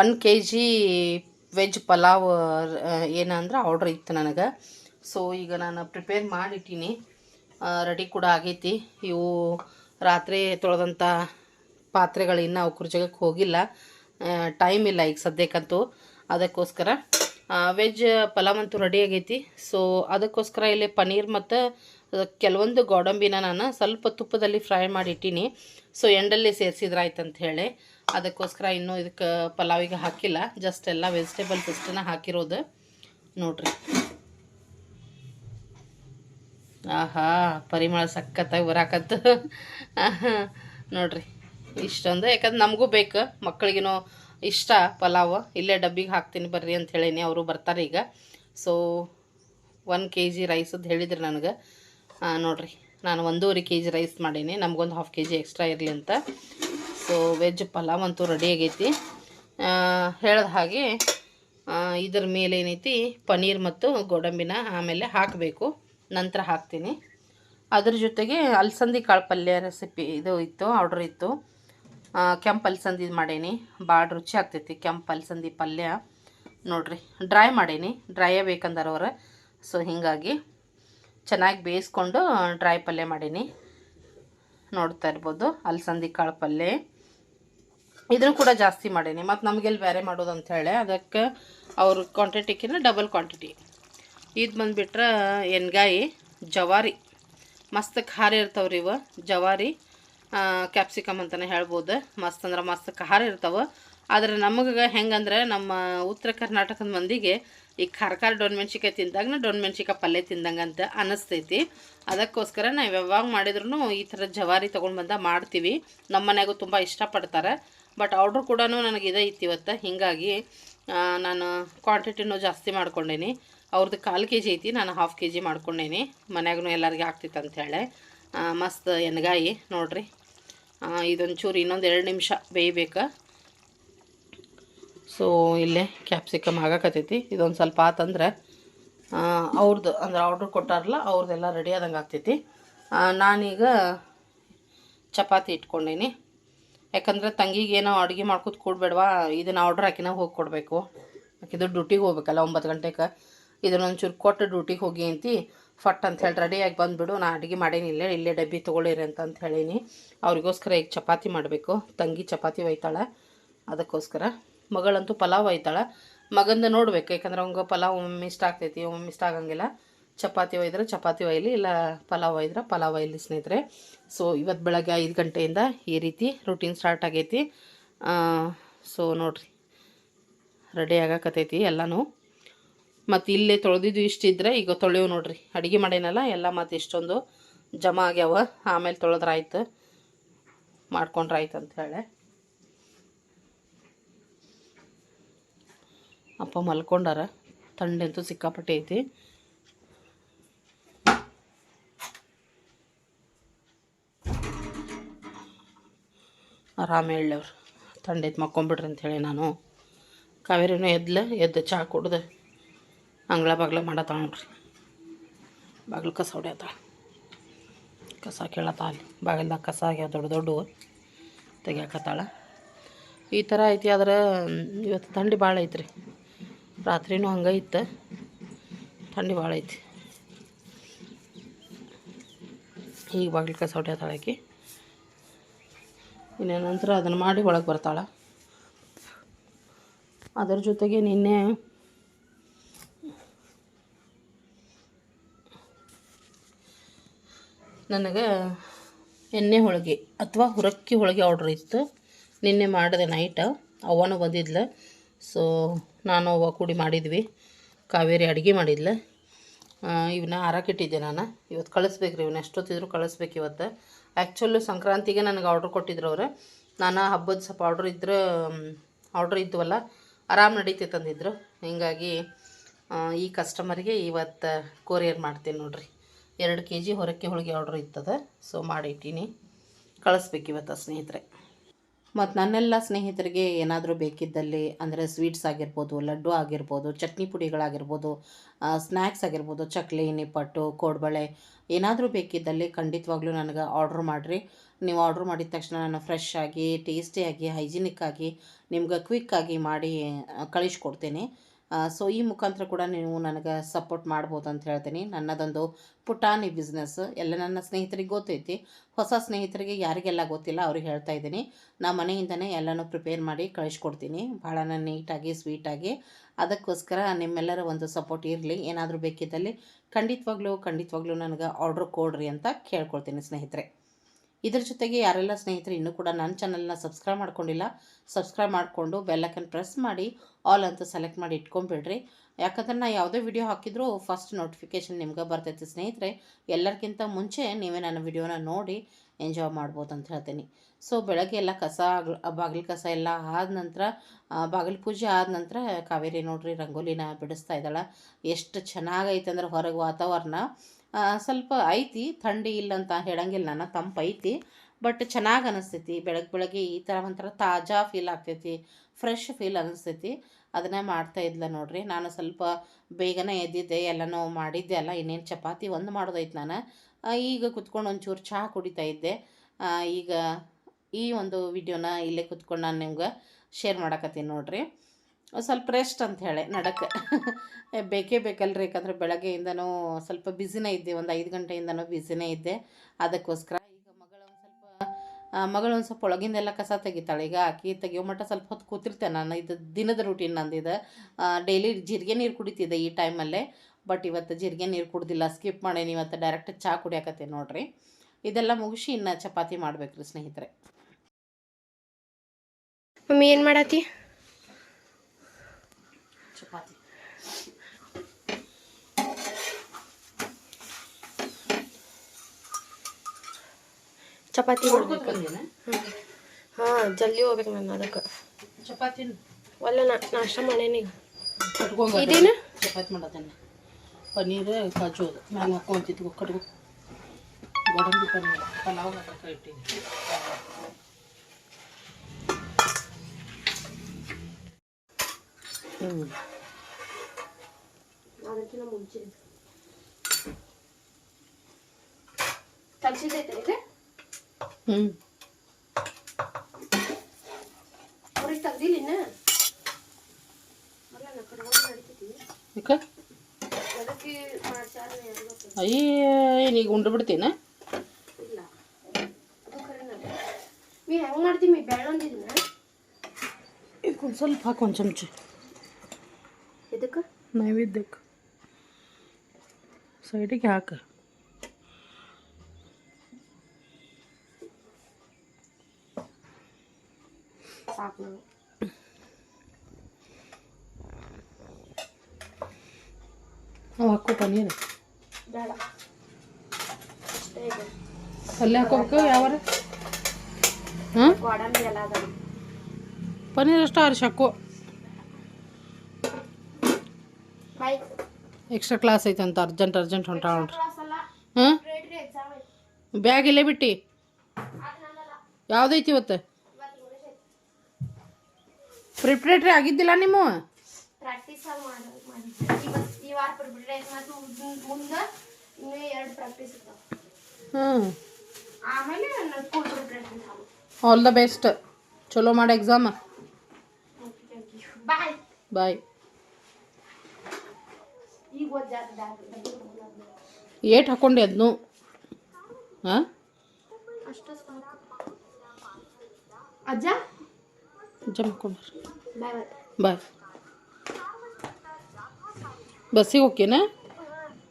one K G veg pulao ಏನಂದ್ರೆ ಆರ್ಡ್ರ್ ಇತ್ತು ನನಗೆ. ಸೊ ಈಗ ನಾನು ಪ್ರಿಪೇರ್ ಮಾಡಿಟ್ಟೀನಿ. ರೆಡಿ ಕೂಡ ಆಗೈತಿ. ಇವು ರಾತ್ರಿ ತೊಳೆದಂಥ ಪಾತ್ರೆಗಳು ಇನ್ನೂ ಅವ್ರ ಜಾಗಕ್ಕೆ ಹೋಗಿಲ್ಲ. ಟೈಮ್ ಇಲ್ಲ ಈಗ ಸದ್ಯಕ್ಕಂತೂ. ಅದಕ್ಕೋಸ್ಕರ ವೆಜ್ ಪಲಾವ್ ಅಂತೂ ರೆಡಿ ಆಗೈತಿ. ಸೊ ಅದಕ್ಕೋಸ್ಕರ ಇಲ್ಲಿ ಪನ್ನೀರ್ ಮತ್ತು ಕೆಲವೊಂದು ಗೋಡಂಬಿನ ನಾನು ಸ್ವಲ್ಪ ತುಪ್ಪದಲ್ಲಿ ಫ್ರೈ ಮಾಡಿ ಇಟ್ಟೀನಿ ಸೊ ಎಂಡಲ್ಲಿ ಅಂತ ಹೇಳಿ ಅದಕ್ಕೋಸ್ಕರ ಇನ್ನೂ ಇದಕ್ಕೆ ಪಲಾವಿಗೆ ಹಾಕಿಲ್ಲ. ಜಸ್ಟ್ ಎಲ್ಲ ವೆಜಿಟೇಬಲ್ ಅಷ್ಟನ್ನ ಹಾಕಿರೋದು. ನೋಡ್ರಿ. ಆಹಾ, ಪರಿಮಳ ಸಖತ್ತಾಗಿ ಬರಾಕತ್ತ ನೋಡ್ರಿ. ಇಷ್ಟೊಂದು. ಯಾಕಂದ್ರೆ ನಮಗೂ ಬೇಕು. ಮಕ್ಕಳಿಗೇನೋ ಇಷ್ಟ ಪಲಾವ್. ಇಲ್ಲೇ ಡಬ್ಬಿಗೆ ಹಾಕ್ತೀನಿ ಬರ್ರಿ ಅಂತ ಹೇಳೀನಿ ಅವರು ಬರ್ತಾರೆ ಈಗ. ಸೊ ಒನ್ ಕೆ ಜಿ ರೈಸದ್ದು ಹೇಳಿದ್ರು ನನಗೆ. ನೋಡ್ರಿ, ನಾನು ಒಂದೂವರೆ ಕೆ ಜಿ ರೈಸ್ ಮಾಡೀನಿ, ನಮಗೊಂದು ಹಾಫ್ ಕೆ ಜಿ ಎಕ್ಸ್ಟ್ರಾ ಇರಲಿ ಅಂತ. ಸೊ ವೆಜ್ ಪಲಾವ್ ಅಂತೂ ರೆಡಿ ಆಗೈತಿ. ಹೇಳಿದ ಹಾಗೆ ಇದ್ರ ಮೇಲೆ ಏನೈತಿ, ಪನ್ನೀರ್ ಮತ್ತು ಗೋಡಂಬಿನ ಆಮೇಲೆ ಹಾಕಬೇಕು. ನಂತರ ಹಾಕ್ತೀನಿ. ಅದ್ರ ಜೊತೆಗೆ ಅಲಸಂದಿ ಕಾಳು ಪಲ್ಯ ರೆಸಿಪಿ ಇದು ಇತ್ತು ಆರ್ಡ್ರ್ ಇತ್ತು. ಕೆಂಪು ಅಲಸಂದಿ ಮಾಡೀನಿ. ಭಾಳ ರುಚಿ ಆಗ್ತೈತಿ ಕೆಂಪು ಅಲಸಂದಿ ಪಲ್ಯ. ನೋಡ್ರಿ ಡ್ರೈ ಮಾಡೀನಿ. ಡ್ರೈಯೇ ಬೇಕಂದಾರ ಅವ್ರು. ಸೊ ಹೀಗಾಗಿ ಚೆನ್ನಾಗಿ ಬೇಯಿಸ್ಕೊಂಡು ಡ್ರೈ ಪಲ್ಯ ಮಾಡೀನಿ. ನೋಡ್ತಾ ಇರ್ಬೋದು ಅಲಸಂದಿ ಕಾಳು ಪಲ್ಯ. ಇದನ್ನು ಕೂಡ ಜಾಸ್ತಿ ಮಾಡೀನಿ. ಮತ್ತು ನಮಗೆಲ್ಲಿ ಬೇರೆ ಮಾಡೋದು ಅಂತ ಹೇಳಿ, ಅದಕ್ಕೆ ಅವ್ರ ಕ್ವಾಂಟಿಟಿಕ್ಕಿಂತ ಡಬಲ್ ಕ್ವಾಂಟಿಟಿ ಇದು ಬಂದುಬಿಟ್ರೆ ಎಣ್ಗಾಯಿ, ಜವಾರಿ. ಮಸ್ತ್ ಖಾರ ಇರ್ತಾವ್ರಿ ಇವು. ಜವಾರಿ ಕ್ಯಾಪ್ಸಿಕಮ್ ಅಂತಲೇ ಹೇಳ್ಬೋದು. ಮಸ್ತ್ ಅಂದ್ರೆ ಮಸ್ತ್ ಖಾರ ಇರ್ತಾವೆ. ಆದರೆ ನಮಗೆ ಹೆಂಗಂದ್ರೆ ನಮ್ಮ ಉತ್ತರ ಕರ್ನಾಟಕದ ಮಂದಿಗೆ ಈ ಖಾರ ಖಾರ ಡೊಣ್ ಮೆಣ್ಸಿಕಾಯಿ ತಿಂದಾಗ ಡೊಣ್ ಮೆಣ್ಸಿಕಾಯಿ ಪಲ್ಯ ತಿಂದಂಗೆ ಅಂತ ಅನ್ನಿಸ್ತೈತಿ ಅದಕ್ಕೋಸ್ಕರ ನಾವು ಯಾವಾಗ ಮಾಡಿದ್ರು ಈ ಥರ ಜವಾರಿ ತೊಗೊಂಡು ಬಂದ ಮಾಡ್ತೀವಿ. ನಮ್ಮ ಮನೆಗೂ ತುಂಬ ಇಷ್ಟಪಡ್ತಾರೆ. ಬಟ್ ಆರ್ಡ್ರ್ ಕೂಡ ನನಗೆ ಇದೇ ಇತ್ತು ಇವತ್ತು ಹೀಗಾಗಿ ನಾನು ಕ್ವಾಂಟಿಟಿನೂ ಜಾಸ್ತಿ ಮಾಡ್ಕೊಂಡೇನಿ. ಅವ್ರದ್ದು ಕಾಲು ಕೆ ಜಿ ಐತಿ, ನಾನು ಹಾಫ್ ಕೆ ಜಿ ಮಾಡ್ಕೊಂಡೇನಿ. ಮನ್ಯಾಗೂ ಎಲ್ಲರಿಗೆ ಆಗ್ತಿತ್ತು ಅಂಥೇಳಿ ಮಸ್ತ್ ಎಣ್ಗಾಯಿ, ನೋಡಿರಿ. ಇದೊಂಚೂರು ಇನ್ನೊಂದು ಎರಡು ನಿಮಿಷ ಬೇಯಬೇಕು. ಸೊ ಇಲ್ಲೇ ಕ್ಯಾಪ್ಸಿಕಮ್ ಆಗಕತ್ತೈತಿ. ಇದೊಂದು ಸ್ವಲ್ಪ ಆತಂದ್ರೆ ಅವ್ರದ್ದು ಅಂದ್ರೆ ಆರ್ಡ್ರ್ ಕೊಟ್ಟಾರಲ್ಲ ಅವ್ರದ್ದೆಲ್ಲ ರೆಡಿ ಆದಂಗೆ ಆಗ್ತೈತಿ. ನಾನೀಗ ಚಪಾತಿ ಇಟ್ಕೊಂಡೀನಿ. ಯಾಕಂದ್ರೆ ತಂಗಿಗೆ ಏನೋ ಅಡುಗೆ ಮಾಡ್ಕೊತ ಕೊಡ್ಬೇಡವಾ, ಇದನ್ನು ಆರ್ಡ್ರ್ ಹಾಕಿನ ಹೋಗಿ ಕೊಡಬೇಕು. ಆಕಿದು ಡ್ಯೂಟಿಗೆ ಹೋಗ್ಬೇಕಲ್ಲ, ಒಂಬತ್ತು ಗಂಟೆಗೆ ಇದನ್ನೊಂದು ಚೂರು ಕೊಟ್ಟು ಡ್ಯೂಟಿಗೆ ಹೋಗಿ ಅಂತಿ, ಫಟ್ ಅಂತ ಹೇಳಿ ರೆಡಿಯಾಗಿ ಬಂದುಬಿಡು ನಾನು ಅಡುಗೆ ಮಾಡೇನಿ ಇಲ್ಲೇ ಇಲ್ಲೇ ಡಬ್ಬಿ ತೊಗೊಳ್ಳಿರಿ ಅಂತ ಹೇಳೀನಿ. ಅವ್ರಿಗೋಸ್ಕರ ಈಗ ಚಪಾತಿ ಮಾಡಬೇಕು. ತಂಗಿ ಚಪಾತಿ ಒಯ್ತಾಳೆ, ಅದಕ್ಕೋಸ್ಕರ. ಮಗಳಂತೂ ಪಲಾವ್ ಒಯ್ತಾಳೆ. ಮಗಂದ ನೋಡ್ಬೇಕು, ಯಾಕಂದ್ರೆ ಅವಂಗೆ ಪಲಾವ್ ಒಮ್ಮೆ ಇಷ್ಟ ಆಗ್ತೈತಿ ಒಮ್ಮೆ ಇಷ್ಟ ಆಗಂಗಿಲ್ಲ. ಚಪಾತಿ ಒಯ್ದ್ರೆ ಚಪಾತಿ ಒಯ್ಲಿ, ಇಲ್ಲ ಪಲಾವ್ ಒಯ್ದ್ರೆ ಪಲಾವ್ ಒಯ್ಲಿ ಸ್ನೇಹಿತರೆ. ಸೊ ಇವತ್ತು ಬೆಳಗ್ಗೆ ಐದು ಗಂಟೆಯಿಂದ ಈ ರೀತಿ ರೂಟೀನ್ ಸ್ಟಾರ್ಟ್ ಆಗೈತಿ. ಸೊ ನೋಡ್ರಿ. ರೆಡಿ ಆಗಕತ್ತೈತಿ ಎಲ್ಲನೂ. ಮತ್ತು ಇಲ್ಲೇ ತೊಳೆದಿದ್ದು ಇಷ್ಟಿದ್ರೆ ಈಗ ತೊಳೆಯೋ ನೋಡ್ರಿ. ಅಡುಗೆ ಮಾಡೇನಲ್ಲ, ಎಲ್ಲ ಮತ್ತು ಇಷ್ಟೊಂದು ಜಮಾ ಆಗ್ಯಾವ. ಆಮೇಲೆ ತೊಳೆದ್ರಾಯ್ತು, ಮಾಡ್ಕೊಂಡ್ರಾಯ್ತು ಅಂತ ಅಪ್ಪ ಮಲ್ಕೊಂಡಾರ. ಥಂಡಂತೂ ಸಿಕ್ಕಾಪಟ್ಟೆ ಐತಿ. ಆರಾಮ ಹೇಳವ್ರು ಥಂಡೈತೆ ಮಕ್ಕೊಂಬಿಡ್ರಿ ಅಂಥೇಳಿ ನಾನು. ಕಾವೇರಿನೂ ಎದ್ಲ, ಎದ್ದು ಚಹಾ ಕುಡ್ದು. ಅಂಗಳ ಬಾಗ್ಲ ಮಾಡತ್ತಾಳ ನೋಡ್ರಿ. ಬಾಗಿಲು ಕಸ ಹೊಡ್ಯತ್ತಾಳ ಕಸ ಕೇಳತ್ತ ಅಲ್ಲಿ. ಬಾಗಿಲ್ದಾಗ ಕಸ ಆಗ್ಯಾವ, ದೊಡ್ಡ ದೊಡ್ಡವು ತೆಗಿಯಾಕತ್ತಾಳ. ಈ ಥರ ಐತಿ ಆದ್ರೆ ಇವತ್ತು ಥಂಡಿ ಭಾಳ ಐತ್ರಿ. ರಾತ್ರಿನೂ ಹಂಗೆ ಇತ್ತು. ಥಂಡಿ ಭಾಳ ಐತಿ. ಈಗ ಬಾಗಿಲು ಕಸ ಹೊಡ್ಯತ್ತಾಳ ಆಕಿ. ಇನ್ನು ನಂತರ ಅದನ್ನು ಮಾಡಿ ಒಳಗೆ ಬರ್ತಾಳೆ. ಅದರ ಜೊತೆಗೆ ನಿನ್ನೆ ನನಗೆ ಎಣ್ಣೆ ಹೋಳಿಗೆ ಅಥವಾ ಹುರಕ್ಕಿ ಹೋಳಿಗೆ ಆರ್ಡ್ರ್ ಇತ್ತು. ನಿನ್ನೆ ಮಾಡಿದೆ ನೈಟ್ ಅವನು ಬಂದಿದ್ಲು. ಸೊ ನಾನು ಅವ್ವ ಕೂಡಿ ಮಾಡಿದ್ವಿ. ಕಾವೇರಿ ಅಡುಗೆ ಮಾಡಿದ್ಲು. ಇವನ್ನ ಇಟ್ಟಿದ್ದೆ ನಾನು. ಇವತ್ತು ಕಳಿಸ್ಬೇಕು ರೀ ಇವನ್ನ ಎಷ್ಟೊತ್ತಿದ್ರು ಕಳಿಸ್ಬೇಕು ಇವತ್ತು. ಆ್ಯಕ್ಚುಲು ಸಂಕ್ರಾಂತಿಗೆ ನನಗೆ ಆರ್ಡ್ರ್ ಕೊಟ್ಟಿದ್ರು ಅವ್ರು. ನಾನು ಹಬ್ಬದ ಸ್ವಲ್ಪ ಆರ್ಡ್ರ್ ಇದ್ರೆ ಆರ್ಡ್ರ್ ಇದ್ವಲ್ಲ, ಆರಾಮ್ ನಡೀತೈತೆ ಅಂದಿದ್ರು ಹೀಗಾಗಿ ಈ ಕಸ್ಟಮರ್ಗೆ ಇವತ್ತು ಕೊರಿಯರ್ ಮಾಡ್ತೀನಿ ನೋಡ್ರಿ. ಎರಡು ಕೆ ಜಿ ಹೊರಕ್ಕೆ ಹೋಳಿಗೆ ಆರ್ಡ್ರ್ ಇತ್ತದ. ಸೊ ಮಾಡಿಟ್ಟೀನಿ. ಕಳಿಸ್ಬೇಕು ಇವತ್ತು ಸ್ನೇಹಿತರೆ. ಮತ್ತು ನನ್ನೆಲ್ಲ ಸ್ನೇಹಿತರಿಗೆ ಏನಾದರೂ ಬೇಕಿದ್ದಲ್ಲಿ, ಅಂದರೆ ಸ್ವೀಟ್ಸ್ ಆಗಿರ್ಬೋದು, ಲಡ್ಡು ಆಗಿರ್ಬೋದು, ಚಟ್ನಿ ಪುಡಿಗಳಾಗಿರ್ಬೋದು ಸ್ನ್ಯಾಕ್ಸ್ ಆಗಿರ್ಬೋದು, ಚಕ್ಲಿ, ನಿಪ್ಪಟ್ಟು, ಕೋಡ್ಬಳೆ, ಏನಾದರೂ ಬೇಕಿದ್ದಲ್ಲಿ ಖಂಡಿತವಾಗ್ಲೂ ನನಗೆ ಆರ್ಡ್ರ್ ಮಾಡಿರಿ. ನೀವು ಆರ್ಡ್ರ್ ಮಾಡಿದ ತಕ್ಷಣ ನಾನು ಫ್ರೆಶ್ ಆಗಿ ಟೇಸ್ಟಿಯಾಗಿ ಹೈಜಿನಿಕ್ಕಾಗಿ ನಿಮ್ಗೆ ಕ್ವಿಕ್ಕಾಗಿ ಮಾಡಿ ಕಳಿಸ್ಕೊಡ್ತೀನಿ. ಸೊ ಈ ಮುಖಾಂತರ ಕೂಡ ನೀವು ನನಗೆ ಸಪೋರ್ಟ್ ಮಾಡ್ಬೋದು ಅಂತ ಹೇಳ್ತೀನಿ. ನನ್ನದೊಂದು ಪುಟಾಣಿ ಬಿಸ್ನೆಸ್ ಎಲ್ಲ ನನ್ನ ಸ್ನೇಹಿತರಿಗೆ ಗೊತ್ತೈತಿ. ಹೊಸ ಸ್ನೇಹಿತರಿಗೆ ಯಾರಿಗೆಲ್ಲ ಗೊತ್ತಿಲ್ಲ ಅವ್ರಿಗೆ ಹೇಳ್ತಾ ಇದ್ದೀನಿ. ನಾ ಮನೆಯಿಂದನೇ ಎಲ್ಲನೂ ಪ್ರಿಪೇರ್ ಮಾಡಿ ಕಳಿಸ್ಕೊಡ್ತೀನಿ. ಭಾಳ ನೀಟಾಗಿ ಸ್ವೀಟಾಗಿ ಅದಕ್ಕೋಸ್ಕರ ನಿಮ್ಮೆಲ್ಲರ ಒಂದು ಸಪೋರ್ಟ್ ಇರಲಿ. ಏನಾದರೂ ಬೇಕಿದ್ದಲ್ಲಿ ಖಂಡಿತವಾಗ್ಲೂ ಖಂಡಿತವಾಗ್ಲೂ ನನಗೆ ಆರ್ಡ್ರ್ ಕೊಡ್ರಿ ಅಂತ ಕೇಳ್ಕೊಳ್ತೀನಿ ಸ್ನೇಹಿತರೆ. ಇದ್ರ ಜೊತೆಗೆ ಯಾರೆಲ್ಲ ಸ್ನೇಹಿತರು ಇನ್ನೂ ಕೂಡ ನನ್ನ ಚಾನಲ್ನ ಸಬ್ಸ್ಕ್ರೈಬ್ ಮಾಡ್ಕೊಂಡಿಲ್ಲ ಸಬ್ಸ್ಕ್ರೈಬ್ ಮಾಡಿಕೊಂಡು ಬೆಲ್ಲಕ್ಕನ್ನು ಪ್ರೆಸ್ ಮಾಡಿ ಆಲ್ ಅಂತ ಸೆಲೆಕ್ಟ್ ಮಾಡಿ ಇಟ್ಕೊಂಬಿಡ್ರಿ ಯಾಕಂದ್ರೆ ನಾ ಯಾವುದೇ ವಿಡಿಯೋ ಹಾಕಿದರೂ ಫಸ್ಟ್ ನೋಟಿಫಿಕೇಷನ್ ನಿಮ್ಗೆ ಬರ್ತೈತೆ ಸ್ನೇಹಿತರೆ. ಎಲ್ಲರಿಗಿಂತ ಮುಂಚೆ ನೀವೇ ನನ್ನ ವಿಡಿಯೋನ ನೋಡಿ ಎಂಜಾಯ್ ಮಾಡ್ಬೋದು ಅಂತ ಹೇಳ್ತೀನಿ. ಸೊ ಬೆಳಗ್ಗೆ ಎಲ್ಲ ಕಸ, ಬಾಗಿಲು ಕಸ ಎಲ್ಲ ಆದ ನಂತರ ಬಾಗಿಲು ಪೂಜೆ ಆದ ನಂತರ ಕಾವೇರಿ ನೋಡ್ರಿ ರಂಗೋಲಿನ ಬಿಡಿಸ್ತಾ ಇದ್ದಾಳೆ. ಎಷ್ಟು ಚೆನ್ನಾಗೈತೆ ಅಂದ್ರೆ ಹೊರಗೆ ವಾತಾವರಣ. ಸ್ವಲ್ಪ ಐತಿ, ಥಂಡಿ ಇಲ್ಲ ಅಂತ ಹೇಳಂಗಿಲ್ಲ ನಾನು ತಂಪೈತಿ ಬಟ್ ಚೆನ್ನಾಗಿ ಅನಿಸ್ತೈತಿ. ಬೆಳಗ್ಗೆ ಬೆಳಗ್ಗೆ ಈ ಥರ ಒಂಥರ ತಾಜಾ ಫೀಲ್ ಆಗ್ತೈತಿ. ಫ್ರೆಶ್ ಫೀಲ್ ಅನಿಸ್ತೈತಿ. ಅದನ್ನೇ ಮಾಡ್ತಾ ಇದ್ಲ ನೋಡ್ರಿ. ನಾನು ಸ್ವಲ್ಪ ಬೇಗನೆ ಎದ್ದಿದ್ದೆ, ಎಲ್ಲನೂ ಮಾಡಿದ್ದೆ ಅಲ್ಲ, ಇನ್ನೇನು ಚಪಾತಿ ಒಂದು ಮಾಡೋದೈತೆ ನಾನು. ಈಗ ಕುತ್ಕೊಂಡು ಒಂಚೂರು ಚಹಾ ಕುಡಿತಾ ಇದ್ದೆ. ಈಗ ಈ ಒಂದು ವಿಡಿಯೋನ ಇಲ್ಲೇ ಕುತ್ಕೊಂಡು ನಾನು ನಿಮ್ಗೆ ಶೇರ್ ಮಾಡಕತ್ತೀನಿ ನೋಡ್ರಿ. ಸ್ವಲ್ಪ ರೆಸ್ಟ್ ಅಂತ ಹೇಳಿ ನಡಕ್ಕೆ ಬೇಕೇ ಬೇಕಲ್ರಿ, ಯಾಕಂದ್ರೆ ಬೆಳಗ್ಗೆಯಿಂದನೂ ಸ್ವಲ್ಪ ಬ್ಯುಸಿನೇ ಇದ್ದೆ, ಒಂದು ಐದು ಗಂಟೆಯಿಂದನೂ ಬ್ಯುಸಿನೇ ಇದ್ದೆ. ಅದಕ್ಕೋಸ್ಕರ ಈಗ ಮಗಳ ಸ್ವಲ್ಪ ಮಗಳು ಒಂದು ಸ್ವಲ್ಪ ಒಳಗಿಂದೆಲ್ಲ ಕಸ ತೆಗಿತಾಳೆ. ಈಗ ಆಕಿ ತೆಗಿಯೋ ಮಟ್ಟ ಸ್ವಲ್ಪ ಹೊತ್ತು ಕೂತಿರ್ತೆ ನಾನು. ಇದು ದಿನದ ರೂಟೀನ್ ನಂದಿದೆ. ಡೈಲಿ ಜೀರಿಗೆ ನೀರು ಕುಡಿತಿದ್ದೆ ಈ ಟೈಮಲ್ಲೇ ಬಟ್ ಇವತ್ತು ಜೀರಿಗೆ ನೀರು ಕುಡ್ದಿಲ್ಲ. ಸ್ಕಿಪ್ ಮಾಡೇನಿ ಇವತ್ತು. ಡೈರೆಕ್ಟ್ ಚಹಾ ಕುಡಿಯಾಕತ್ತೆ ನೋಡ್ರಿ. ಇದೆಲ್ಲ ಮುಗಿಸಿ ಇನ್ನು ಚಪಾತಿ ಮಾಡ್ಬೇಕ್ರಿ ಸ್ನೇಹಿತರೆ. ಮಮ್ಮಿ ಏನು ಮಾಡತ್ತಿ ಚಪಾತಿ. ಚಪಾತಿ ಹಾ ಮಾಡ್ಬೇಕು ಜಲ್ದಿ ಹೋಗ್ಬೇಕು ನಾನು ಅದಕ್ಕೆ. ಚಪಾತಿ ಒಲ್ಲ ನಾಷ್ಟ ಮಾಡೇನಿ ಇದೇನು? ಚಪಾತಿ ಮಾಡತ್ತೇನೆ. ಪನ್ನೀರ್ ಕಾಜು ಅದು ಮ್ಯಾಲೆ ಹಾಕೊಂತಿದ್ವು ಕಟ್ಕೊ ಗೋಡಂಬಿ ಪನ್ನೀರ್ ಪಲಾವ್ ಹಾಕಕ್ಕೆ ಇಟ್ಟೀನಿ ಹ್ಞೂ ಅದಕ್ಕಿಂತ ಮುಂಚೆ ಕಲ್ಸಿದೈತೆ ಇದೆ ಹ್ಞೂ ಅವ್ರಿಗೆ ತೆಗ್ದಿಲ್ಲ ಇನ್ನ ಅಲ್ಲ ನಾ ಕಡೆ ಹೋಗಿ ನಡಿತೈತಿ ಯಾಕೆ ಅದಕ್ಕೆ ಮಾಡ್ಸಾರ ಅಯ್ಯ ಈಗ ಉಂಡು ಬಿಡ್ತೀನ ಇಲ್ಲ ಅದು ಖರೇನ ನೀ ಹೆಂಗೆ ಮಾಡ್ತಿ ಮೀ ಬೆಳ್ಳೊಂದಿದ್ನ ಈಗ ಒಂದು ಸ್ವಲ್ಪ ಹಾಕಿ ಒಂದು ಚಮಚ ಇದಕ್ಕೆ ನೈವೇದ್ಯಕ್ಕೆ ಸೈಡಿಗೆ ಹಾಕ ಸಾಕು ನಾವು ನಾವು ಹಾಕೋ ಪನ್ನೀರ್ ಬೇಡ ಅಷ್ಟೇ ಇದೆ ಅಲ್ಲೇ ಹಾಕೋಬೇಕು ಯಾವಾರ ಹಾಂ ಗೋಡಂಬಿ ಎಲ್ಲ ಅದ ಪನ್ನೀರ್ ಅಷ್ಟು ಆರಿಸಿ ಹಾಕೋ ಬಾಯ್ ಎಕ್ಸ್ಟ್ರಾ ಕ್ಲಾಸ್ ಐತೆ ಅಂತ ಅರ್ಜೆಂಟ್ ಅರ್ಜೆಂಟ್ ಹೊಂಟ ನೋಡ್ರಿ ಕ್ಲಾಸ್ ಅಲ್ಲ ಹಾಂ ಗ್ರೇಡ್ರಿ ಎಕ್ಸಾಮ್ ಐತಿ ಬ್ಯಾಗ್ ಇಲ್ಲೇ ಬಿಟ್ಟು ಅದು ನನ್ನಲ್ಲ ಯಾವ್ದೈತಿ ಇವತ್ತು ಇವತ್ತು ಮುಗಿಸೈತಿ ಪ್ರಿಪ್ರೇಟ್ರಿ ಆಗಿದ್ದಿಲ್ಲ ನಿಮ್ಮ ವಾರ ಪ್ರಿಪರೇಟ್ ಮತ್ತು ಮುಂದೆ ಇನ್ನೂ ಎರಡು ಪ್ರಾಕ್ಟೀಸ್ ಇರ್ತಾವೆ. ಹ್ಞೂ ಆಮೇಲೆ ಆಲ್ ದ ಬೆಸ್ಟ್ ಚಲೋ ಮಾಡಿ ಎಕ್ಸಾಮ್ ಬಾಯ್ ಬಾಯ್ ಏಟ್ ಹಾಕೊಂಡೆ ಅದನ್ನು ಹಾಂ ಅಜ್ಜ? ಹಾಕೊಂಡ್ರಿ ಬಾಯ್ ಬಾಯ್ ಬಾಯ್ ಬಸ್ಸಿಗೆ ಹೋಗ್ಯನ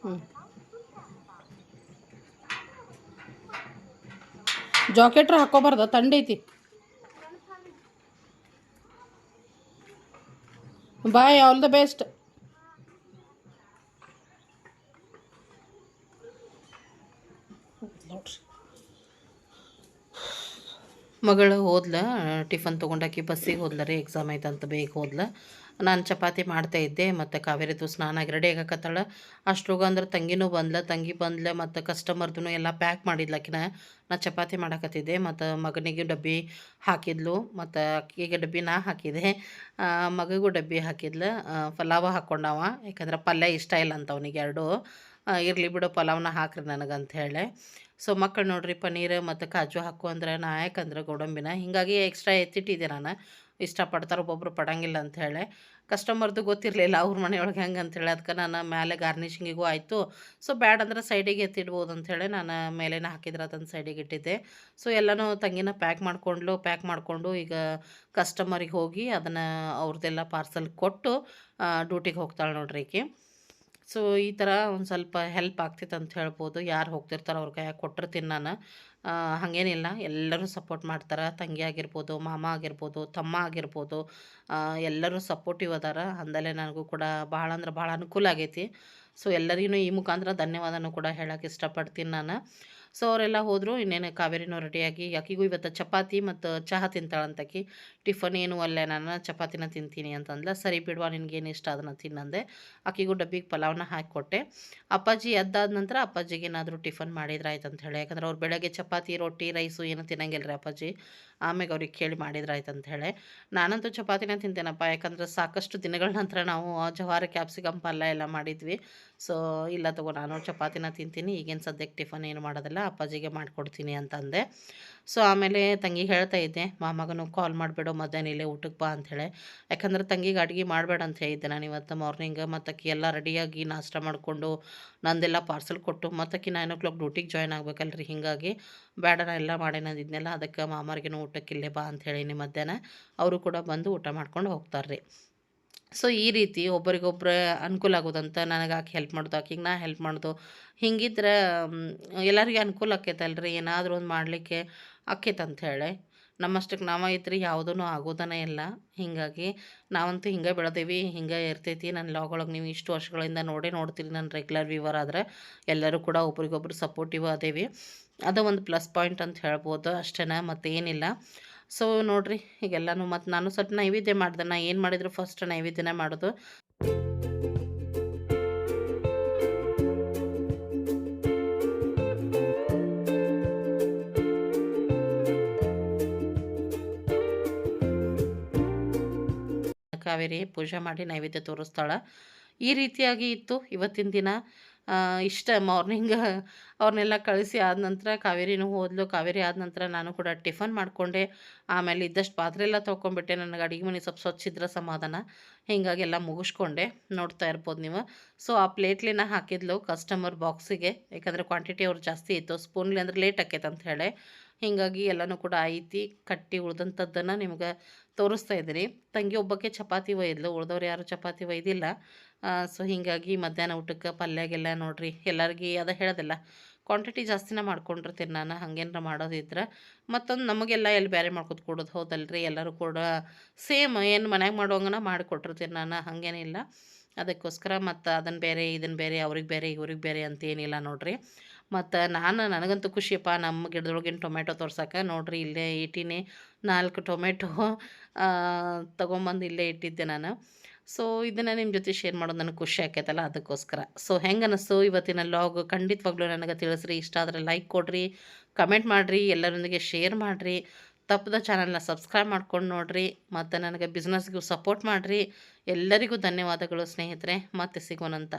ಹ್ಞೂ ಜಾಕೆಟ್ರ ಹಾಕೋಬಾರ್ದ ತಂಡೈತಿ ಬಾಯ್ ಆಲ್ ದ ಬೆಸ್ಟ್ ಮಗಳು ಹೋದ್ಲ, ಟಿಫನ್ ತೊಗೊಂಡಾಕಿ ಬಸ್ಸಿಗೆ ಹೋದ್ಲ ರೀ ಎಕ್ಸಾಮ್ ಐತಂತ ಬೇಗ ಹೋದ್ಲ. ನಾನು ಚಪಾತಿ ಮಾಡ್ತಾ ಇದ್ದೆ, ಮತ್ತು ಕಾವೇರಿದು ಸ್ನಾನ ಆಗಿ ರೆಡಿ ಆಗಕತ್ತಾಳ. ಅಷ್ಟ್ರೋಗ ಅಂದ್ರೆ ತಂಗಿನೂ ಬಂದ್ಲ, ತಂಗಿ ಬಂದ್ಲ, ಮತ್ತು ಕಸ್ಟಮರ್ದು ಎಲ್ಲ ಪ್ಯಾಕ್ ಮಾಡಿದ್ಲಕಿನ. ನಾ ಚಪಾತಿ ಮಾಡಕತ್ತಿದ್ದೆ, ಮತ್ತು ಮಗನಿಗೆ ಡಬ್ಬಿ ಹಾಕಿದ್ಲು, ಮತ್ತು ಅಕ್ಕಿಗೆ ಡಬ್ಬಿ ನಾ ಹಾಕಿದೆ. ಮಗಗೂ ಡಬ್ಬಿ ಹಾಕಿದ್ಲ ಪಲಾವ ಹಾಕ್ಕೊಂಡವ ಯಾಕಂದ್ರೆ ಪಲ್ಯ ಇಷ್ಟ ಇಲ್ಲ ಅಂತ ಅವನಿಗೆ ಎರಡು. ಇರಲಿ ಬಿಡು, ಪಲಾವ್ನ ಹಾಕ್ರಿ ನನಗಂತ ಹೇಳಿ. ಸೊ ಮಕ್ಕಳು ನೋಡ್ರಿ ಪನ್ನೀರ್ ಮತ್ತು ಕಾಜು ಹಾಕು ಅಂದ್ರೆ ನಾ ಯಾಕಂದ್ರೆ ಗೋಡಂಬಿನ. ಹೀಗಾಗಿ ಎಕ್ಸ್ಟ್ರಾ ಎತ್ತಿಟ್ಟಿದ್ದೆ ನಾನು. ಇಷ್ಟಪಡ್ತಾರೆ ಒಬ್ಬೊಬ್ರು ಪಡಂಗಿಲ್ಲ ಅಂಥೇಳಿ ಕಸ್ಟಮರ್ದು ಗೊತ್ತಿರಲಿಲ್ಲ ಅವ್ರ ಮನೆಯೊಳಗೆ ಹೆಂಗೆ ಅಂಥೇಳಿ ಅದಕ್ಕೆ ನಾನು ಮೇಲೆ ಗಾರ್ನಿಷಿಂಗಿಗೂ ಆಯಿತು. ಸೊ ಬ್ಯಾಡ್ ಅಂದ್ರೆ ಸೈಡಿಗೆ ಎತ್ತಿಡ್ಬೋದು ಅಂಥೇಳಿ ನಾನು ಮೇಲೇನ ಹಾಕಿದ್ರೆ ಅದನ್ನು ಸೈಡಿಗೆ ಇಟ್ಟಿದ್ದೆ. ಸೊ ಎಲ್ಲನೂ ತಂಗಿನ ಪ್ಯಾಕ್ ಮಾಡಿಕೊಂಡ್ಲು ಪ್ಯಾಕ್ ಮಾಡಿಕೊಂಡು ಈಗ ಕಸ್ಟಮರಿಗೆ ಹೋಗಿ ಅದನ್ನು ಅವ್ರದ್ದೆಲ್ಲ ಪಾರ್ಸಲ್ ಕೊಟ್ಟು ಡ್ಯೂಟಿಗೆ ಹೋಗ್ತಾಳೆ ನೋಡ್ರಿ ಈಕೆ. ಸೊ ಈ ಥರ ಒಂದು ಸ್ವಲ್ಪ ಹೆಲ್ಪ್ ಆಗ್ತಿತ್ತು ಅಂತ ಹೇಳ್ಬೋದು. ಯಾರು ಹೋಗ್ತಿರ್ತಾರೋ ಅವ್ರ ಕೈಯಾಗ ಕೊಟ್ಟಿರ್ತೀನಿ ನಾನು. ಹಾಗೇನಿಲ್ಲ ಎಲ್ಲರೂ ಸಪೋರ್ಟ್ ಮಾಡ್ತಾರೆ. ತಂಗಿ ಆಗಿರ್ಬೋದು, ಮಾಮ ಆಗಿರ್ಬೋದು, ತಮ್ಮ ಆಗಿರ್ಬೋದು. ಎಲ್ಲರೂ ಸಪೋರ್ಟಿವ್ ಅದಾರ. ಅಂದಲೇ ನನಗೂ ಕೂಡ ಭಾಳ ಅಂದ್ರೆ ಭಾಳ ಅನುಕೂಲ ಆಗೈತಿ. ಸೊ ಎಲ್ಲರಿಗೂ ಈ ಮುಖಾಂತರ ಧನ್ಯವಾದನೂ ಕೂಡ ಹೇಳೋಕೆ ಇಷ್ಟಪಡ್ತೀನಿ ನಾನು. ಸೊ, ಅವರೆಲ್ಲ ಹೋದರು, ಇನ್ನೇನು ಕಾವೇರಿನೂ ರೆಡಿಯಾಗಿ ಆಕಿಗೂ ಇವತ್ತು ಚಪಾತಿ ಮತ್ತು ಚಹಾ ತಿಂತಾಳಂತಕಿ ಟಿಫನ್ ಏನು ಅಲ್ಲೇ, ನಾನು ಚಪಾತಿನ ತಿಂತೀನಿ ಅಂತಂದ್ಲ, ಸರಿ ಬಿಡುವ, ನಿನಗೇನು ಇಷ್ಟ, ಅದನ್ನು ತಿನ್ನಂದೆ. ಆಕಿಗೂ ಡಬ್ಬಿಗೆ ಪಲಾವ್ನ ಹಾಕಿಕೊಟ್ಟೆ. ಅಪ್ಪಾಜಿ ಎದ್ದಾದ ನಂತರ ಅಪ್ಪಾಜಿಗೆ ಏನಾದರೂ ಟಿಫನ್ ಮಾಡಿದ್ರೆ ಆಯ್ತು ಅಂತ ಹೇಳಿ. ಯಾಕಂದ್ರೆ ಅವ್ರು ಬೆಳಗ್ಗೆ ಚಪಾತಿ, ರೊಟ್ಟಿ, ರೈಸು ಏನು ತಿನ್ನಂಗಿಲ್ಲ ರೀ ಅಪ್ಪಾಜಿ. ಆಮೇಲೆ ಅವ್ರಿಗೆ ಕೇಳಿ ಮಾಡಿದ್ರೆ ಆಯ್ತು ಅಂತ ಹೇಳಿ. ನಾನಂತೂ ಚಪಾತಿನ ತಿಂತೇನಪ್ಪ, ಯಾಕಂದ್ರೆ ಸಾಕಷ್ಟು ದಿನಗಳ ನಂತರ ನಾವು ಜವಾರ, ಕ್ಯಾಪ್ಸಿಕಮ್, ಪಲ್ಯ ಎಲ್ಲ ಮಾಡಿದ್ವಿ. ಸೊ, ಇಲ್ಲ ತಗೋ, ನಾನು ಚಪಾತಿನ ತಿಂತೀನಿ, ಈಗೇನು ಸದ್ಯಕ್ಕೆ ಟಿಫನ್ ಏನು ಮಾಡೋದಲ್ಲ, ಅಪ್ಪಾಜಿಗೆ ಮಾಡಿಕೊಡ್ತೀನಿ ಅಂತಂದೆ. ಸೊ, ಆಮೇಲೆ ತಂಗಿಗೆ ಹೇಳ್ತಾ ಇದ್ದೆ ಮಾಮಗನು ಕಾಲ್ ಮಾಡಿಬಿಡು, ಮಧ್ಯಾಹ್ನ ಇಲ್ಲೇ ಊಟಕ್ಕೆ ಬಾ ಅಂಥೇಳಿ ಯಾಕಂದ್ರೆ ತಂಗಿಗೆ ಅಡುಗೆ ಮಾಡಬೇಡ ಅಂತ ಹೇಳಿದ್ದೆ ನಾನು ಇವತ್ತು ಮಾರ್ನಿಂಗ್ ಮತ್ತು ಆಕಿ ಎಲ್ಲ ರೆಡಿಯಾಗಿ ನಾಷ್ಟ ಮಾಡಿಕೊಂಡು, ನಂದೆಲ್ಲ ಪಾರ್ಸಲ್ ಕೊಟ್ಟು, ಮತ್ತಕ್ಕೆ ನೈನ್ ಓ ಕ್ಲಾಕ್ ಡ್ಯೂಟಿಗೆ ಜಾಯ್ನ್ ಆಗಬೇಕಲ್ರಿ, ಹೀಗಾಗಿ ಬೇಡ, ನಾ ಎಲ್ಲ ಮಾಡೇನಂದಿದ್ನೆಲ್ಲ ಅದಕ್ಕೆ ಮಾಮಾರಿಗೇನು ಊಟಕ್ಕೆ ಇಲ್ಲೇ ಬಾ ಅಂತ ಹೇಳೀನಿ ಮಧ್ಯಾಹ್ನ, ಅವರು ಕೂಡ ಬಂದು ಊಟ ಮಾಡ್ಕೊಂಡು ಹೋಗ್ತಾರೆ ರೀ ಸೊ, ಈ ರೀತಿ ಒಬ್ಬರಿಗೊಬ್ಬರ ಅನುಕೂಲ ಆಗೋದಂತ ನನಗೆ ಆಕೆ ಹೆಲ್ಪ್ ಮಾಡೋದು, ಆಕಿಗೆ ನಾ ಹೆಲ್ಪ್ ಮಾಡೋದು, ಹಿಂಗಿದ್ರೆ ಎಲ್ಲರಿಗೆ ಅನುಕೂಲ ಆಕೈತಲ್ರಿ ಏನಾದರೂ ಒಂದು ಮಾಡಲಿಕ್ಕೆ ಹೇಳಿ. ನಮ್ಮಷ್ಟಕ್ಕೆ ನಾವ ಐತ್ರಿ ಯಾವುದೂ ಆಗೋದನೇ ಇಲ್ಲ. ಹೀಗಾಗಿ ನಾವಂತೂ ಹಿಂಗೆ ಬೆಳೆದೇವಿ, ಹಿಂಗೆ ಇರ್ತೈತಿ. ನನ್ನ ಲಾಗ್ ಒಳಗೆ ನೀವು ಇಷ್ಟು ವರ್ಷಗಳಿಂದ ನೋಡೇ ನೋಡ್ತೀರಿ ನನ್ನ ರೆಗ್ಯುಲರ್ ವ್ಯೂವರ್ ಆದ್ರೆ. ಎಲ್ಲರೂ ಕೂಡ ಒಬ್ರಿಗೊಬ್ರು ಸಪೋರ್ಟಿವ್ ಅದೇವಿ. ಅದು ಒಂದು ಪ್ಲಸ್ ಪಾಯಿಂಟ್ ಅಂತ ಹೇಳ್ಬೋದು ಅಷ್ಟೇ ಮತ್ತೇನಿಲ್ಲ. ಸೊ ನೋಡ್ರಿ, ಈಗೆಲ್ಲನೂ ಮತ್ತು ನಾನು ಸ್ವಲ್ಪ ನೈವೇದ್ಯ ಮಾಡಿದೆ. ನಾ ಏನು ಮಾಡಿದ್ರು ಫಸ್ಟ್ ನೈವೇದ್ಯನೇ ಮಾಡೋದು. ಕಾವೇರಿ ಪೂಜೆ ಮಾಡಿ ನೈವೇದ್ಯ ತೋರಿಸ್ತಾಳ. ಈ ರೀತಿಯಾಗಿ ಇತ್ತು ಇವತ್ತಿನ ದಿನ. ಇಷ್ಟ ಮಾರ್ನಿಂಗ್ ಅವ್ರನ್ನೆಲ್ಲ ಕಳಿಸಿ ಆದ ನಂತರ ಕಾವೇರಿನೂ ಹೋದ್ಲು. ಕಾವೇರಿ ಆದ ನಂತರ ನಾನು ಕೂಡ ಟಿಫನ್ ಮಾಡಿಕೊಂಡೆ. ಆಮೇಲೆ ಇದ್ದಷ್ಟು ಪಾತ್ರೆ ಎಲ್ಲ ತೊಗೊಂಬಿಟ್ಟೆ ನನಗೆ ಅಡುಗೆ ಮನೆ ಸ್ವಲ್ಪ ಸ್ವಚ್ಛ ಇದ್ರೆ ಸಮಾಧಾನ. ಹೀಗಾಗಿ ಎಲ್ಲ ಮುಗಿಸ್ಕೊಂಡೆ. ನೋಡ್ತಾ ಇರ್ಬೋದು ನೀವು. ಸೊ, ಆ ಪ್ಲೇಟ್ಲಿನ ಹಾಕಿದ್ಲು ಕಸ್ಟಮರ್ ಬಾಕ್ಸಿಗೆ. ಯಾಕಂದರೆ ಕ್ವಾಂಟಿಟಿ ಅವ್ರು ಜಾಸ್ತಿ ಇತ್ತು. ಸ್ಪೂನ್ಲಿ ಅಂದ್ರೆ ಲೇಟ್ ಆಕೈತೆ ಅಂತ ಹೇಳಿ. ಹೀಗಾಗಿ ಎಲ್ಲನೂ ಕೂಡ ಐತಿ ಕಟ್ಟಿ ಉಳ್ದಂಥದ್ದನ್ನು ನಿಮ್ಗೆ ತೋರಿಸ್ತಾ ಇದ್ದೀನಿ ತಂಗಿ ಒಬ್ಬಕ್ಕೆ ಚಪಾತಿ ಒಯ್ದಲು ಉಳ್ದವ್ರು ಯಾರು ಚಪಾತಿ ಒಯ್ದಿಲ್ಲ. ಸೊ ಹೀಗಾಗಿ ಮಧ್ಯಾಹ್ನ ಊಟಕ್ಕೆ ಪಲ್ಯಾಗೆಲ್ಲ ನೋಡ್ರಿ, ಎಲ್ಲರಿಗೆ ಅದ ಹೇಳೋದಿಲ್ಲ. ಕ್ವಾಂಟಿಟಿ ಜಾಸ್ತಿನೇ ಮಾಡ್ಕೊಂಡಿರ್ತೀನಿ ನಾನು, ಹಾಗೇನಾರ ಮಾಡೋದಿದ್ರೆ. ಮತ್ತೊಂದು ನಮಗೆಲ್ಲ ಎಲ್ಲಿ ಬೇರೆ ಮಾಡ್ಕೊತ ಕೊಡೋದು, ಹೌದಲ್ರಿ? ಎಲ್ಲರೂ ಕೂಡ ಸೇಮ್ ಏನು ಮನ್ಯಾಗ ಮಾಡೋಂಗನ ಮಾಡಿಕೊಟ್ಟಿರ್ತೀನಿ ನಾನು ಹಾಗೇನಿಲ್ಲ ಅದಕ್ಕೋಸ್ಕರ ಮತ್ತು ಅದನ್ನು ಬೇರೆ ಇದನ್ನು ಬೇರೆ, ಅವ್ರಿಗೆ ಬೇರೆ, ಇವ್ರಿಗೆ ಬೇರೆ ಅಂತ ಏನಿಲ್ಲ ನೋಡ್ರಿ. ಮತ್ತು ನಾನು ನನಗಂತೂ ಖುಷಿಯಪ್ಪ ನಮ್ಮ ಗಿಡದೊಳಗಿನ ಟೊಮೆಟೊ ತೋರ್ಸಕ್ಕೆ ನೋಡ್ರಿ ಇಲ್ಲೇ ಇಟ್ಟೀನಿ ನಾಲ್ಕು ಟೊಮೆಟೊ ತೊಗೊಂಬಂದು ಇಲ್ಲೇ ಇಟ್ಟಿದ್ದೆ ನಾನು. ಸೊ ಇದನ್ನು ನಿಮ್ಮ ಜೊತೆ ಶೇರ್ ಮಾಡೋದು ನನಗೆ ಖುಷಿ ಆಕೈತಲ್ಲ ಅದಕ್ಕೋಸ್ಕರ. ಸೊ ಹೆಂಗೆ ಅನ್ನಿಸ್ತು ಇವತ್ತಿನ ಲಾಗ್ ಖಂಡಿತವಾಗ್ಲೂ ನನಗೆ ತಿಳಿಸ್ರಿ. ಇಷ್ಟ ಆದರೆ ಲೈಕ್ ಕೊಡಿರಿ ಕಮೆಂಟ್ ಮಾಡಿರಿ, ಎಲ್ಲರೊಂದಿಗೆ ಶೇರ್ ಮಾಡಿರಿ. ತಪ್ಪದ ಚಾನಲ್ನ ಸಬ್ಸ್ಕ್ರೈಬ್ ಮಾಡ್ಕೊಂಡು ನೋಡಿರಿ. ಮತ್ತು ನನಗೆ ಬಿಸ್ನೆಸ್ಗೂ ಸಪೋರ್ಟ್ ಮಾಡಿರಿ. ಎಲ್ಲರಿಗೂ ಧನ್ಯವಾದಗಳು ಸ್ನೇಹಿತರೆ. ಮತ್ತೆ ಸಿಗೋಣಂತ.